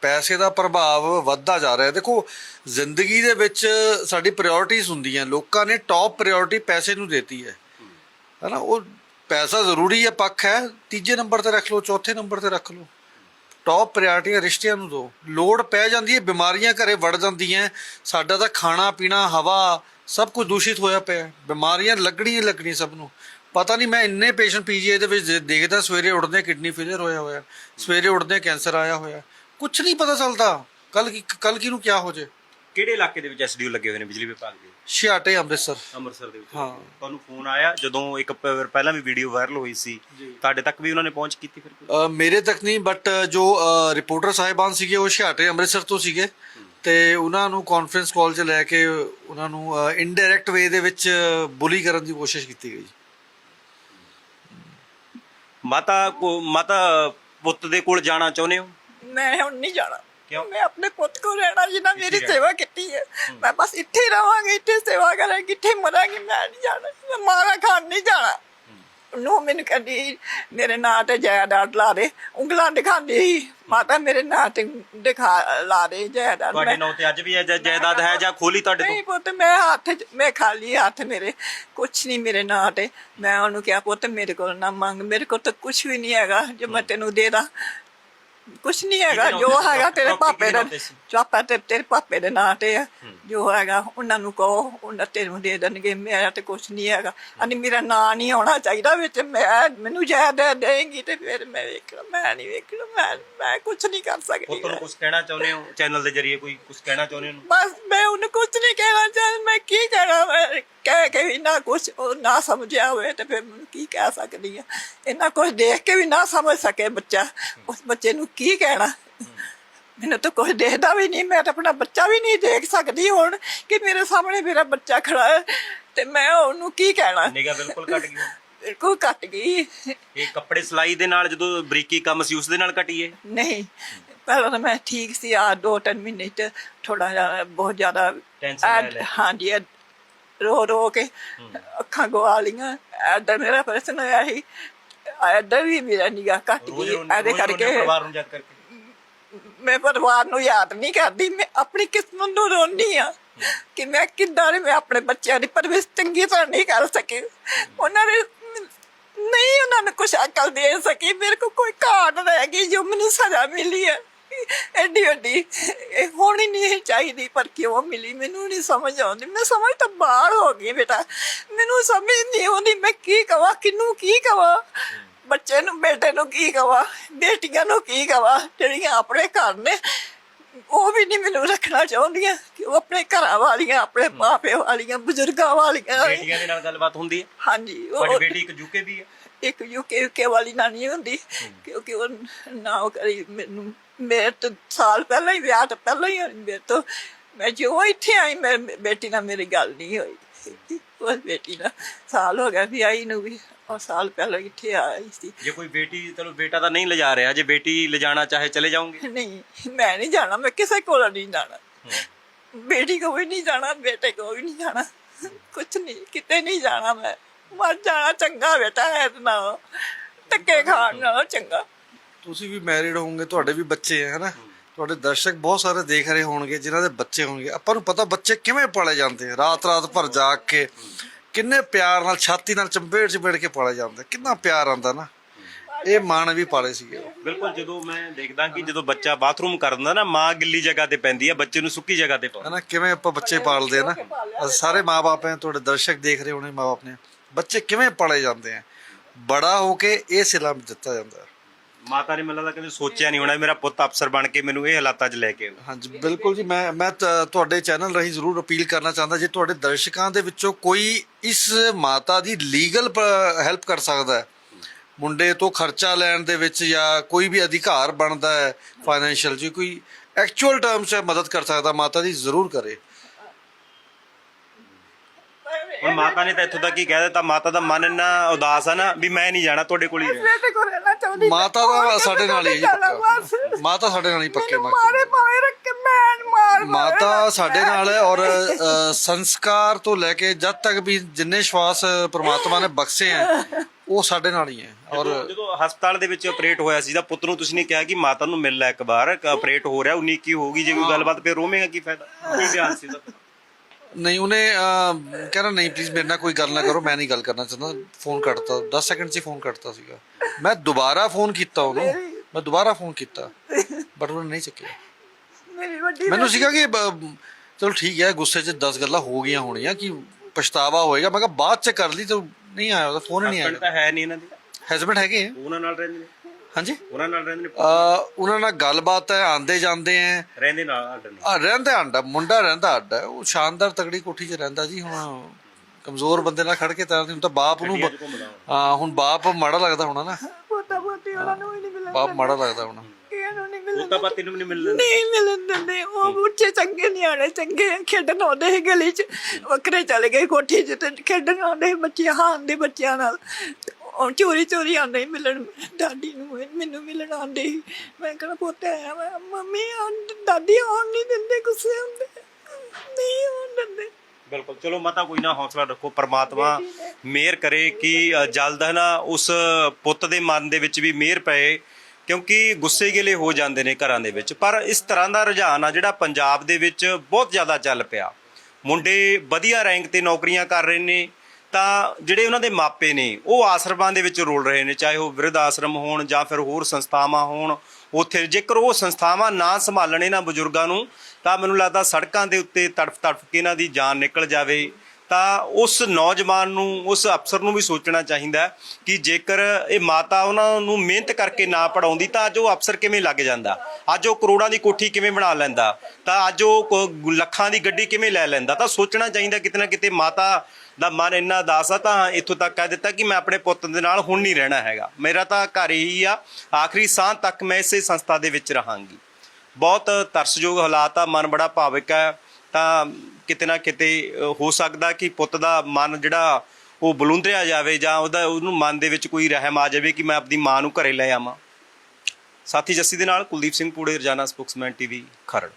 ਪੈਸੇ ਦਾ ਪ੍ਰਭਾਵ ਵੱਧਦਾ ਜਾ ਰਿਹਾ। ਦੇਖੋ, ਜ਼ਿੰਦਗੀ ਦੇ ਵਿੱਚ ਸਾਡੀ ਪ੍ਰਾਇੋਰਟੀਆਂ ਹੁੰਦੀਆਂ। ਲੋਕਾਂ ਨੇ ਟੌਪ ਪ੍ਰਾਇੋਰਟੀ ਪੈਸੇ ਨੂੰ ਦਿੱਤੀ ਹੈ। ਹਨਾ, ਉਹ ਪੈਸਾ ਜ਼ਰੂਰੀ ਹੈ, ਪੱਖ ਹੈ। ਤੀਜੇ ਨੰਬਰ ਤੇ ਰੱਖ ਲਓ, ਚੌਥੇ ਨੰਬਰ ਤੇ ਰੱਖ ਲਓ। ਟੌਪ ਪ੍ਰਾਇੋਰਟੀਆਂ ਰਿਸ਼ਤਿਆਂ ਨੂੰ ਦਿਓ ਲੋੜ ਪੈ ਜਾਂਦੀ ਹੈ ਬਿਮਾਰੀਆਂ ਘਰੇ ਵੜ ਜਾਂਦੀਆਂ ਸਾਡਾ ਤਾਂ ਖਾਣਾ, ਪੀਣਾ, ਹਵਾ ਸਭ ਕੁਝ ਦੂਸ਼ਿਤ ਹੋਇਆ ਪਿਆ ਬਿਮਾਰੀਆਂ ਲੱਗਣੀਆਂ ਹੀ ਲੱਗਣੀਆਂ ਸਭ ਨੂੰ। ਪਤਾ ਨਹੀਂ ਮੈਂ ਇੰਨੇ ਪੇਸ਼ੈਂਟ ਪੀਜੀਆਈ ਦੇ ਵਿੱਚ ਦੇ- ਦੇਖਦਾ ਸਵੇਰੇ ਉੱਠਦੇ ਕਿਡਨੀ ਫੇਲਿਅਰ ਹੋਇਆ ਹੋਇਆ, ਸਵੇਰੇ ਉੱਠਦੇ ਕੈਂਸਰ ਆਇਆ ਹੋਇਆ। ਕੁਝ ਨਹੀਂ ਪਤਾ ਚੱਲਦਾ। ਕੱਲ ਕੱਲ ਕਿਹਨੂੰ ਕੀ ਹੋ ਜੇ। ਕਿਹੜੇ ਇਲਾਕੇ ਦੇ ਵਿੱਚ ਐਸਡੀਓ ਲੱਗੇ ਹੋਏ ਨੇ ਬਿਜਲੀ ਵਿਭਾਗ ਦੇ? ਛਿਆਟੇ ਅੰਮ੍ਰਿਤਸਰ। ਅੰਮ੍ਰਿਤਸਰ ਦੇ ਵਿੱਚ। ਹਾਂ। ਤੁਹਾਨੂੰ ਫੋਨ ਆਇਆ ਜਦੋਂ ਇੱਕ ਪ- ਪਹਿਲਾਂ ਵੀ ਵੀਡੀਓ ਵਾਇਰਲ ਹੋਈ ਸੀ। ਤੁਹਾਡੇ ਤੱਕ ਵੀ ਉਹਨਾਂ ਨੇ ਪਹੁੰਚ ਕੀਤੀ ਫਿਰ ਕੋਈ? ਅ, ਮੇਰੇ ਤੱਕ ਨਹੀਂ ਬਟ ਜੋ ਰਿਪੋਰਟਰ ਸਾਹਿਬਾਨ ਸੀਗੇ ਉਹ ਛਿਆਟੇ ਅੰਮ੍ਰਿਤਸਰ ਤੋਂ ਸੀਗੇ। ਤੇ ਉਹਨਾਂ ਨੂੰ ਕਾਨਫਰੰਸ ਕਾਲ 'ਚ ਲੈ ਕੇ ਉਹਨਾਂ ਨੂੰ ਇਨਡਾਇਰੈਕਟ ਵੇ ਦੇ ਵਿੱਚ ਬੁਲੀ ਕਰਨ ਦੀ ਕੋਸ਼ਿਸ਼ ਕੀਤੀ ਗਈ। ਮਾਤਾ ਕੋ ਮਾਤਾ ਪੁੱਤ ਦੇ ਕੋਲ ਜਾਣਾ ਚਾਹੁੰਦੇ ਹੋ? ਮੈਂ ਹੁਣ ਨਹੀਂ ਜਾਣਾ। ਕਿਉਂ? ਮੈਂ ਆਪਣੇ ਪੁੱਤ ਕੋਲ ਰਹਿਣਾ ਜਿੰਨਾ ਮੇਰੀ। ਸੇਵਾ ਕੀਤੀ ਹੈ। ਮੈਂ ਬਸ ਇੱਥੇ ਹੀ ਰਵਾਂਗੀ ਇੱਥੇ ਸੇਵਾ ਕਰਾਂਗੀ ਕਿੱਥੇ ਮਰਾਂਗੀ ਮੈਂ ਨਹੀਂ ਜਾਣਾ ਮੈਂ ਮਾਰਾ ਖਾਣ ਨਹੀਂ ਜਾਣਾ। ਨੂੰ ਮੈਨੂੰ ਕਹਿੰਦੀ ਮੇਰੇ ਨਾਂ ਤੇ ਜਾਇਦਾਦ ਲਾ ਦੇ। ਉਂਗਲਾਂ ਦਿਖਾਉਂਦੀ ਮਾਤਾ ਮੇਰੇ ਨਾਂ ਤੇ ਦਿਖਾ ਲਾ ਦੇ ਜਾਇਦਾਦ। ਤੁਹਾਡੇ ਨਾਂ ਤੇ ਅੱਜ ਵੀ ਇਹ ਜ- ਜਾਇਦਾਦ ਹੈ ਜਾਂ ਖੋਲੀ ਤੁਹਾਡੇ ਨਹੀਂ ਤੋਂ ਪੁੱਤ ਮੈਂ ਹੱਥ 'ਚ- ਮੈਂ ਖਾਲੀ ਹੱਥ ਮੇਰੇ ਕੁਛ ਨਹੀਂ ਮੇਰੇ ਨਾਂ ਤੇ। ਮੈਂ ਉਹਨੂੰ ਕਿਹਾ ਪੁੱਤ ਮੇਰੇ ਕੋਲ ਨਾ ਮੰਗ ਮੇਰੇ ਕੋਲ ਤਾਂ ਕੁਛ ਵੀ ਨਹੀਂ ਹੈਗਾ ਜੋ ਮੈਂ ਤੈਨੂੰ ਦੇ ਦਾਂ ਕੁਛ ਨਹੀਂ ਹੈਗਾ ਜੋ? ਹੈਗਾ ਤੇਰੇ ਪਾਪੇ ਦਾ? ਚਾਪਾ ਤੇ ਤੇਰੇ ਪਾਪੇ ਦੇ ਨਾਂ ਤੇ ਆ ਜੋ ਹੈਗਾ ਉਹਨਾਂ ਨੂੰ ਕਹੋ ਉਹਨਾਂ ਤੈਨੂੰ ਦੇ ਦੇਣਗੇ ਮੇਰਾ ਤੇ ਕੁਛ ਨਹੀਂ ਹੈਗਾ ਅਨੀ ਮੇਰਾ ਨਾਂ ਨਹੀਂ ਆਉਣਾ ਚਾਹੀਦਾ ਵਿੱਚ ਮੈਂ ਮੈਨੂੰ ਜਾਇਦ ਦੇਂਗੀ ਤੇ ਫਿਰ ਮੈਂ ਵੇਖਣਾ ਮੈਂ ਨਹੀਂ ਵੇਖਣਾ ਮੈਂ ਮੈਂ ਕੁਛ ਨਹੀਂ ਕਰ ਸਕਦੀ ਪੁੱਤ ਨੂੰ ਕੁਝ ਕਹਿਣਾ ਚਾਹੁੰਦੇ ਹੋ ਚੈਨਲ ਦੇ ਜ਼ਰੀਏ ਕੋਈ ਕੁਝ ਕਹਿਣਾ ਚਾਹੁੰਦੇ ਹੋ ਬਸ ਮੈਂ ਉਹਨੂੰ ਕੁਝ ਨਹੀਂ ਕਹਿਣਾ ਚਾਹੁੰਦੀ ਮੈਂ ਕੀ ਮੈਂ ਕਹਿ ਕੇ ਵੀ ਨਾ ਕੁਝ ਉਹ ਨਾ ਸਮਝਿਆ ਹੋਵੇ ਤੇ ਫਿਰ ਮੈਂ ਕੀ ਕਹਿ ਸਕਦੀ ਆ? ਇਹਨਾਂ ਕੁਝ ਦੇਖ ਕੇ ਵੀ ਨਾ ਸਮਝ ਸਕੇ ਬੱਚਾ। ਉਸ ਬੱਚੇ ਨੂੰ ਕੀ ਕਹਿਣਾ? ਮੈਨੂੰ ਤਾਂ ਕੁਝ ਦੇਖਦਾ ਵੀ ਨਹੀਂ ਮੈਂ ਤਾਂ ਆਪਣਾ ਬੱਚਾ ਵੀ ਨਹੀਂ ਦੇਖ ਸਕਦੀ ਹੁਣ ਕਿ ਮੇਰੇ ਸਾਹਮਣੇ ਮੇਰਾ ਬੱਚਾ ਖੜਾ ਹੈ ਤੇ ਮੈਂ ਉਹਨੂੰ ਕੀ ਕਹਿਣਾ? ਨਿਗਾ ਬਿਲਕੁਲ ਘਟ ਗਈ ਬਿਲਕੁਲ ਕੱਟ ਗਈ। ਇਹ ਕੱਪੜੇ ਸਿਲਾਈ ਦੇ ਨਾਲ ਜਦੋਂ ਬਰੀਕੀ ਕੰਮ ਸੀ ਉਸ ਦੇ ਨਾਲ ਘਟੀ ਹੈ ਨਹੀਂ ਪਹਿਲਾਂ ਤਾਂ ਮੈਂ ਠੀਕ ਸੀ ਆ ਦੋ ਤਿੰਨ ਮਹੀਨੇ ਚ ਥੋੜਾ ਜਿਹਾ ਬਹੁਤ ਜ਼ਿਆਦਾ Tension ਲੈ ਐਡ- ਲਿਆ। ਰੋ ਰੋ ਕੇ ਅੱਖਾਂ ਗਵਾ ਲੀਆਂ ਐਡਾ ਮੇਰਾ ਪ੍ਰਸ਼ਨ ਹੋਇਆ ਸੀ। ਐਡਾ ਵੀ ਮੇਰਾ ਨਿਗਾਹ ਘਟ ਗਈ। ਰੋਜ਼ ਕਰਕੇ ਪਰਿਵਾਰ ਨੂੰ ਯਾਦ ਕਰਕੇ। ਮੈਂ ਪਰਿਵਾਰ ਨੂੰ ਯਾਦ ਨਹੀਂ ਕਰਦੀ। ਮੈਂ ਆਪਣੀ ਕਿਸਮਤ ਨੂੰ ਰੋਂਦੀ ਆ ਕਿ ਮੈਂ ਕਿੱਦਾਂ ਨੇ ਮੈਂ ਆਪਣੇ ਬੱਚਿਆਂ ਦੀ ਪਰਵਰਿਸ਼ ਚੰਗੀ ਤਰ੍ਹਾਂ ਨਹੀਂ ਕਰ ਸਕੀ। ਉਹਨਾਂ ਨੇ ਨਹੀਂ ਉਹਨਾਂ ਨੂੰ ਕੁਛ ਅਕਲ ਦੇ ਸਕੀ। ਮੇਰੇ ਕੋ ਕੋਈ ਘਾਟ ਰਹਿ ਗਈ ਜੋ ਮੈਨੂੰ ਸਜ਼ਾ ਮਿਲੀ ਹੈ। ਐਡੀ ਵੱਡੀ ਇਹ ਹੋਣੀ ਨਹੀਂ ਚਾਹੀਦੀ ਪਰ ਕਿਉਂ ਮਿਲੀ? ਮੈਨੂੰ ਨਹੀਂ ਸਮਝ ਆਉਂਦੀ। ਮੈਂ ਸਮਝ ਤਾਂ ਬਾਹਰ ਹੋ ਗਈ ਬੇਟਾ। ਮੈਨੂੰ ਸਮਝ ਨਹੀਂ ਆਉਂਦੀ ਮੈਂ ਕੀ ਕਵਾਂ ਕਿਨੂੰ ਕੀ ਕਵਾਂ? ਬੱਚੇ ਨੂੰ ਬੇਟੇ ਨੂੰ ਕੀ ਕਵਾਂ? ਬੇਟੀਆਂ ਨੂੰ ਕੀ ਕਵਾਂ? ਜਿਹੜੀਆਂ ਆਪਣੇ ਘਰ ਨੇ ਉਹ ਵੀ ਨਹੀਂ ਮੈਨੂੰ ਰੱਖਣਾ ਚਾਹੁੰਦੀਆਂ। ਕਿ ਉਹ ਆਪਣੇ ਘਰਾਂ ਵਾਲੀਆਂ ਆਪਣੇ ਮਾਪੇ ਵਾਲੀਆਂ ਬਜ਼ੁਰਗਾਂ ਵਾਲੀਆਂ। ਬੇਟੀਆਂ ਦੇ ਨਾਲ ਗੱਲਬਾਤ ਹੁੰਦੀ ਹੈ? ਹਾਂਜੀ। ਉਹ ਬੇਟੀ ਇੱਕ ਯੂਕੇ ਵੀ ਹੈ? ਇੱਕ ਯੂਕੇ ਯੂਕੇ ਵਾਲੀ ਨਾ ਨਹੀਂ ਹੁੰਦੀ ਕਿਉਂਕਿ ਉਹ ਨਾ ਕਰੀ ਮੈਨੂੰ ਮੇਰੇ ਤੋਂ ਸਾਲ ਪਹਿਲਾਂ ਹੀ ਵਿਆਹ ਤੋਂ ਪਹਿਲਾਂ ਹੀ ਮੇਰੇ ਤੋਂ। ਮੈਂ ਜੋ ਇੱਥੇ ਆਈ ਮੈਂ ਬੇਟੀ ਨਾਲ ਮੇਰੀ ਗੱਲ ਨਹੀਂ ਹੋਈ। ਉਹ ਬੇਟੀ ਨਾਲ ਸਾਲ ਹੋ ਗਿਆ ਵੀ ਆਈ ਨੂੰ ਵੀ ਉਹ ਸਾਲ ਪਹਿਲਾਂ ਇੱਥੇ ਆਈ ਸੀ। ਜੇ ਕੋਈ ਬੇਟੀ ਚਲੋ ਬੇਟਾ ਤਾਂ ਨਹੀਂ ਲਿਜਾ ਰਿਹਾ ਜੇ ਬੇਟੀ ਲਿਜਾਣਾ ਚਾਹੇ ਚਲੇ ਜਾਓਗੇ। ਨਹੀਂ ਮੈਂ ਨਹੀਂ ਜਾਣਾ ਮੈਂ ਕਿਸੇ ਕੋਲ ਨਹੀਂ ਜਾਣਾ। ਬੇਟੀ ਕੋ ਵੀ ਨਹੀਂ ਜਾਣਾ ਬੇਟੇ ਕੋ ਵੀ ਨਹੀਂ ਜਾਣਾ। ਕੁਛ ਨਹੀਂ ਕਿਤੇ ਨਹੀਂ ਜਾਣਾ ਮੈਂ। ਮਰ ਜਾਣਾ ਚੰਗਾ ਬੇਟਾ ਹੈ ਨਾ ਟੱਕੇ ਖਾਣ ਨਾਲੋਂ ਚੰਗਾ। ਤੁਸੀਂ ਵੀ ਮੈਰਿਡ ਹੋਵੋਗੇ ਤੁਹਾਡੇ ਵੀ ਬੱਚੇ ਹੈ ਹਨਾ? ਤੁਹਾਡੇ ਦਰਸ਼ਕ ਬਹੁਤ ਸਾਰੇ ਦੇਖ ਰਹੇ ਹੋਣਗੇ ਜਿਨ੍ਹਾਂ ਦੇ ਬੱਚੇ ਹੋਣਗੇ। ਆਪਾਂ ਨੂੰ ਪਤਾ ਬੱਚੇ ਕਿਵੇਂ ਪਾਲੇ ਜਾਂਦੇ ਆ ਰਾਤ ਰਾਤ ਭਰ ਜਾਗ ਕੇ। ਕਿੰਨੇ ਪਿਆਰ ਨਾਲ ਛਾਤੀ ਨਾਲ ਚੰਬੇੜ ਚੰਬੇੜ ਕੇ ਪਾਲੇ ਜਾਂਦੇ ਕਿੰਨਾ ਪਿਆਰ ਆਂਦਾ ਨਾ। ਇਹ ਮਾਣ ਵੀ ਪਾਲੇ ਸੀਗੇ। ਬਿਲਕੁਲ ਜਦੋਂ ਮੈਂ ਦੇਖਦਾ ਕਿ ਜਦੋਂ ਬੱਚਾ ਬਾਥਰੂਮ ਕਰਦਾ ਨਾ ਮਾਂ ਗਿੱਲੀ ਜਗ੍ਹਾ ਤੇ ਪੈਂਦੀ ਹੈ ਬੱਚੇ ਨੂੰ ਸੁੱਕੀ ਜਗ੍ਹਾ ਤੇ ਪਾਉਂਦਾ ਹਨਾ ਕਿਵੇਂ ਆਪਾਂ ਬੱਚੇ ਪਾਲਦੇ ਆ ਨਾ। ਅਸੀਂ ਸਾਰੇ ਮਾਪੇ ਆ ਤੁਹਾਡੇ ਦਰਸ਼ਕ ਦੇਖ ਰਹੇ ਹੋਣੇ ਮਾਪੇ ਨੇ। ਬੱਚੇ ਕਿਵੇਂ ਪਾਲੇ ਜਾਂਦੇ ਆ। ਬੜਾ ਹੋ ਕੇ ਇਹ ਸਿਲਾ ਦਿੱਤਾ ਜਾਂਦਾ। ਮਾਤਾ ਨੇ ਮੈਨੂੰ ਲੱਗਦਾ ਕਹਿੰਦੇ ਸੋਚਿਆ ਨਹੀਂ ਹੋਣਾ ਮੇਰਾ ਪੁੱਤ ਅਫਸਰ ਬਣ ਕੇ ਮੈਨੂੰ ਇਹ ਹਾਲਾਤਾਂ 'ਚ ਲੈ ਕੇ ਆਊ। ਹਾਂਜੀ, ਬਿਲਕੁਲ ਜੀ, ਮੈਂ ਮੈਂ ਤ- ਤੁਹਾਡੇ ਚੈਨਲ ਰਾਹੀਂ ਜ਼ਰੂਰ ਅਪੀਲ ਕਰਨਾ ਚਾਹੁੰਦਾ, ਜੇ ਤੁਹਾਡੇ ਦਰਸ਼ਕਾਂ ਦੇ ਵਿੱਚੋਂ ਕੋਈ ਇਸ ਮਾਤਾ ਦੀ ਲੀਗਲ ਹੈਲਪ ਕਰ ਸਕਦਾ ਹੈ, ਮੁੰਡੇ ਤੋਂ ਖਰਚਾ ਲੈਣ ਦੇ ਵਿੱਚ ਜਾਂ ਕੋਈ ਵੀ ਅਧਿਕਾਰ ਬਣਦਾ ਹੈ, ਫਾਈਨੈਂਸ਼ੀਅਲ ਜੀ ਕੋਈ ਐਕਚੁਅਲ ਟਰਮਸ 'ਚ ਮਦਦ ਕਰ ਸਕਦਾ, ਮਾਤਾ ਦੀ ਜ਼ਰੂਰ ਕਰੇ ਹੁਣ ਮਾਤਾ ਨੇ ਤਾਂ ਇੱਥੋਂ ਤੱਕ ਹੀ ਕਹਿ ਦਿੱਤਾ ਮਾਤਾ ਦਾ ਮਨ ਇੰਨਾ ਉਦਾਸ ਆ ਨਾ ਵੀ ਮੈਂ ਨਹੀਂ ਜਾਣਾ ਤੁਹਾਡੇ ਕੋਲ ਹੀ ਰਹਿਣਾ ਬੇਟੇ ਕੋ ਰਹਿਣਾ ਚਾਹੁੰਦੀ ਮਾਤਾ ਦਾ ਸਾਡੇ ਨਾਲ ਹੀ ਪੱਕਾ। ਮਾਤਾ ਸਾਡੇ ਨਾਲ ਹੀ ਪੱਕੇ ਮਾਰੇ ਪਾਵੇ ਰੱਖ ਕੇ ਮੈਂ ਮਾਰ ਮਾਤਾ ਸਾਡੇ ਨਾਲ ਹੈ ਔਰ ਸੰਸਕਾਰ ਤੋਂ ਲੈ ਕੇ ਜਦ ਤੱਕ ਵੀ ਜਿੰਨੇ ਸ਼ਵਾਸ ਪ੍ਰਮਾਤਮਾ ਨੇ ਬਖਸ਼ੇ ਹੈ ਉਹ ਸਾਡੇ ਨਾਲ ਹੀ ਹੈ। ਔਰ ਜਦੋਂ- ਹਸਪਤਾਲ ਦੇ ਵਿੱਚ ਆਪਰੇਟ ਹੋਇਆ ਸੀ ਤਾਂ ਪੁੱਤ ਨੂੰ ਤੁਸੀਂ ਨੇ ਕਿਹਾ ਕਿ ਮਾਤਾ ਨੂੰ ਮਿਲ ਲੈ ਇੱਕ ਵਾਰ ਆਪਰੇਟ ਹੋ ਰਿਹਾ ਉਨੀ ਕੀ ਹੋਗੀ ਜੇ ਕੋਈ ਗੱਲਬਾਤ ਫਿਰ ਰੋਵੇਂਗਾ ਕੀ ਫਾਇਦਾ? ਕੀ ਬਿਆਨ ਸੀ ਉਹਦਾ। ਨਹੀਂ ਉਹਨੇ ਕਹਿੰਦਾ ਨਹੀਂ ਪਲੀਜ਼ ਮੇਰੇ ਨਾਲ ਕੋਈ ਗੱਲ ਨਾ ਕਰੋ ਮੈਂ ਨਹੀਂ ਗੱਲ ਕਰਨਾ ਚਾਹੁੰਦਾ। ਫੋਨ ਕੱਟਤਾ 10 ਸੈਕਿੰਡ 'ਚ ਹੀ ਫੋਨ ਕੱਟਤਾ ਸੀਗਾ। ਮੈਂ ਦੁਬਾਰਾ ਫੋਨ ਕੀਤਾ ਉਹਨੂੰ ਮੈਂ ਦੁਬਾਰਾ ਫੋਨ ਕੀਤਾ ਬਟ ਉਹਨੇ ਨਹੀਂ ਚੱਕਿਆ। ਮੇਰੀ ਵੱਡੀ ਮੈਨੂੰ ਸੀਗਾ ਕਿ ਬ- ਚਲੋ ਠੀਕ ਹੈ ਗੁੱਸੇ 'ਚ 10 ਗੱਲਾਂ ਹੋ ਗਈਆਂ ਹੋਣੀਆਂ ਕਿ ਪਛਤਾਵਾ ਹੋਏਗਾ। ਮੈਂ ਕਿਹਾ ਬਾਅਦ 'ਚ ਕਰ ਲਈ ਤਾਂ ਨਹੀਂ ਆਇਆ ਉਹਦਾ ਫੋਨ ਹੀ ਨਹੀਂ ਹਸਬੰਡ ਆਇਆ ਤਾਂ ਹੈ ਨਹੀਂ ਇਹਨਾਂ ਦੇ। ਹਸਬੰਡ ਹੈਗੇ? ਉਹਨਾਂ ਨਾਲ ਰਹਿੰਦੇ ਨੇ। ਹਾਂਜੀ? ਉਹਨਾਂ ਨਾਲ ਰਹਿੰਦੇ ਨੇ? ਅ, ਉਹਨਾਂ ਨਾਲ ਗੱਲਬਾਤ ਹੈ ਆਂਦੇ ਜਾਂਦੇ ਹੈ। ਰਹਿੰਦੇ ਨਾਲ ਨੇ ਆ ਰਹਿੰਦਾ ਆਂਡਾ ਮੁੰਡਾ ਰਹਿੰਦਾ ਆਂਡਾ ਉਹ ਸ਼ਾਨਦਾਰ ਤਗੜੀ ਕੋਠੀ 'ਚ ਰਹਿੰਦਾ ਜੀ ਹੁਣ ਕਮਜ਼ੋਰ ਬੰਦੇ ਨਾਲ ਖੜ ਕੇ ਤਾਂ ਹੁਣ ਤਾਂ ਬਾਪ ਨੂੰ। ਹਾਂ ਹੁਣ ਬਾਪ ਮਾੜਾ ਲੱਗਦਾ ਹੋਣਾ ਨਾ। ਪੋਤਾ ਪੋਤੀ ਉਹਨਾਂ ਨੂੰ ਹੀ ਨਹੀਂ ਮਿਲਣ ਬਾਪ ਮਾੜਾ ਲੱਗਦਾ ਹੋਣਾ। ਇਹਨੂੰ ਨਹੀਂ ਮਿਲਣ ਪੁੱਤਾ ਪਤੀ ਨੂੰ ਵੀ ਨਹੀਂ ਮਿਲਣਾ ਨਹੀਂ ਮਿਲਣ ਦਿੰਦੇ। ਉਹ ਉੱਚੇ ਚੰਗੇ ਨਿਆਣੇ ਚੰਗੇ ਆ, ਖੇਡਣ ਆਉਂਦੇ ਸੀ ਗਲੀ 'ਚ। ਵੱਖਰੇ ਚਲੇ ਗਏ ਕੋਠੀ 'ਚ ਤੇ ਖੇਡਣ ਆਉਂਦੇ ਸੀ ਬੱਚੇ ਹਾਂ ਦੇ ਬੱਚਿਆਂ ਨਾਲ। ਉਹ ਚੋਰੀ ਚੋਰੀ ਆਉਂਦੇ ਸੀ ਮਿਲਣ। ਦਾਦੀ ਨੂੰ ਮੈਨੂੰ ਮਿਲਣ ਆਉਂਦੇ ਸੀ। ਮੈਂ ਕਹਿੰਦਾ ਪੁੱਤ ਆਇਆ ਵਾ ਮੰਮੀ ਆਉਣ- ਦਾਦੀ ਆਉਣ ਨਹੀਂ ਦਿੰਦੇ ਗੁੱਸੇ ਹੁੰਦੇ। ਨਹੀਂ ਆਉਣ ਦਿੰਦੇ। ਬਿਲਕੁਲ। ਚਲੋ ਮਾਤਾ ਕੋਈ ਨਾ ਹੌਸਲਾ ਰੱਖੋ ਪਰਮਾਤਮਾ ਮਿਹਰ ਕਰੇ ਕਿ ਜਲਦ ਹੈ ਨਾ ਉਸ ਪੁੱਤ ਦੇ ਮਨ ਦੇ ਵਿੱਚ ਵੀ ਮਿਹਰ ਪਏ ਕਿਉਂਕਿ ਗੁੱਸੇ ਗਿਲੇ ਹੋ ਜਾਂਦੇ ਨੇ ਘਰਾਂ ਦੇ ਵਿੱਚ। ਪਰ ਇਸ ਤਰ੍ਹਾਂ ਦਾ ਰੁਝਾਨ ਆ ਜਿਹੜਾ ਪੰਜਾਬ ਦੇ ਵਿੱਚ ਬਹੁਤ ਜ਼ਿਆਦਾ ਚੱਲ ਪਿਆ। ਮੁੰਡੇ ਵਧੀਆ ਰੈਂਕ ਤੇ ਨੌਕਰੀਆਂ ਕਰ ਰਹੇ ਨੇ ਤਾਂ ਜਿਹੜੇ ਉਹਨਾਂ ਦੇ ਮਾਪੇ ਨੇ, ਉਹ ਆਸ਼ਰਮਾਂ ਦੇ ਵਿੱਚ ਰੋਲ ਰਹੇ ਨੇ, ਚਾਹੇ ਉਹ ਬਿਰਧ ਆਸ਼ਰਮ ਹੋਣ ਜਾਂ ਫਿਰ ਹੋਰ ਸੰਸਥਾਵਾਂ ਹੋਣ, ਉੱਥੇ ਜੇਕਰ ਉਹ ਸੰਸਥਾਵਾਂ ਨਾ ਸੰਭਾਲਣ ਇਹਨਾਂ ਬਜ਼ੁਰਗਾਂ ਨੂੰ, ਤਾਂ ਮੈਨੂੰ ਲੱਗਦਾ ਸੜਕਾਂ ਦੇ ਉੱਤੇ ਤੜਫ ਤੜਫ ਕੇ ਇਹਨਾਂ ਦੀ ਜਾਨ ਨਿਕਲ ਜਾਵੇ। ਤਾਂ ਉਸ ਨੌਜਵਾਨ ਨੂੰ, ਉਸ ਅਫਸਰ ਨੂੰ ਵੀ ਸੋਚਣਾ ਚਾਹੀਦਾ ਕਿ ਜੇਕਰ ਇਹ ਮਾਤਾ ਉਹਨਾਂ ਨੂੰ ਮਿਹਨਤ ਕਰਕੇ ਨਾ ਪੜਾਉਂਦੀ ਤਾਂ ਅੱਜ ਉਹ ਅਫਸਰ ਕਿਵੇਂ ਲੱਗ ਜਾਂਦਾ? ਅੱਜ ਉਹ ਕਰੋੜਾਂ ਦੀ ਕੋਠੀ ਕਿਵੇਂ ਬਣਾ ਲੈਂਦਾ? ਤਾਂ ਅੱਜ ਉਹ ਲੱਖਾਂ ਦੀ ਗੱਡੀ ਕਿਵੇਂ ਲੈ ਲੈਂਦਾ? ਤਾਂ ਸੋਚਣਾ ਚਾਹੀਦਾ ਕਿਤੇ ਨਾ ਕਿਤੇ ਮਾਤਾ ਦਾ ਮਨ ਇੰਨਾ ਉਦਾਸ ਆ, ਤਾਂ ਇੱਥੋਂ ਤੱਕ ਕਹਿ ਦਿੱਤਾ ਕਿ ਮੈਂ ਆਪਣੇ ਪੁੱਤ ਦੇ ਨਾਲ ਹੁਣ ਨਹੀਂ ਰਹਿਣਾ ਹੈਗਾ। ਮੇਰਾ ਤਾਂ ਘਰ ਹੀ ਆ, ਆਖਰੀ ਸਾਹ ਤੱਕ ਮੈਂ ਇਸੇ ਸੰਸਥਾ ਦੇ ਵਿੱਚ ਰਹਾਂਗੀ। ਬਹੁਤ ਤਰਸਯੋਗ ਹਾਲਾਤ ਆ, ਮਨ ਬੜਾ ਭਾਵਿਕ ਹੈ। ਤਾਂ ਕਿਤੇ ਨਾ ਕਿਤੇ ਹੋ ਸਕਦਾ ਕਿ ਪੁੱਤ ਦਾ ਮਨ ਜਿਹੜਾ ਉਹ ਬਲੁੰਦਰਿਆ ਜਾਵੇ ਜਾਂ ਉਹਦਾ, ਉਹਨੂੰ ਮਨ ਦੇ ਵਿੱਚ ਕੋਈ ਰਹਿਮ ਆ ਜਾਵੇ ਕਿ ਮੈਂ ਆਪਣੀ ਮਾਂ ਨੂੰ ਘਰੇ ਲੈ ਆਵਾਂ। ਸਾਥੀ ਜੱਸੀ ਦੇ ਨਾਲ ਕੁਲਦੀਪ ਸਿੰਘ ਪੂੜੇ, ਰਜਾਨਾ ਸਪੋਕਸਮੈਨ ਟੀਵੀ, ਖਰੜ।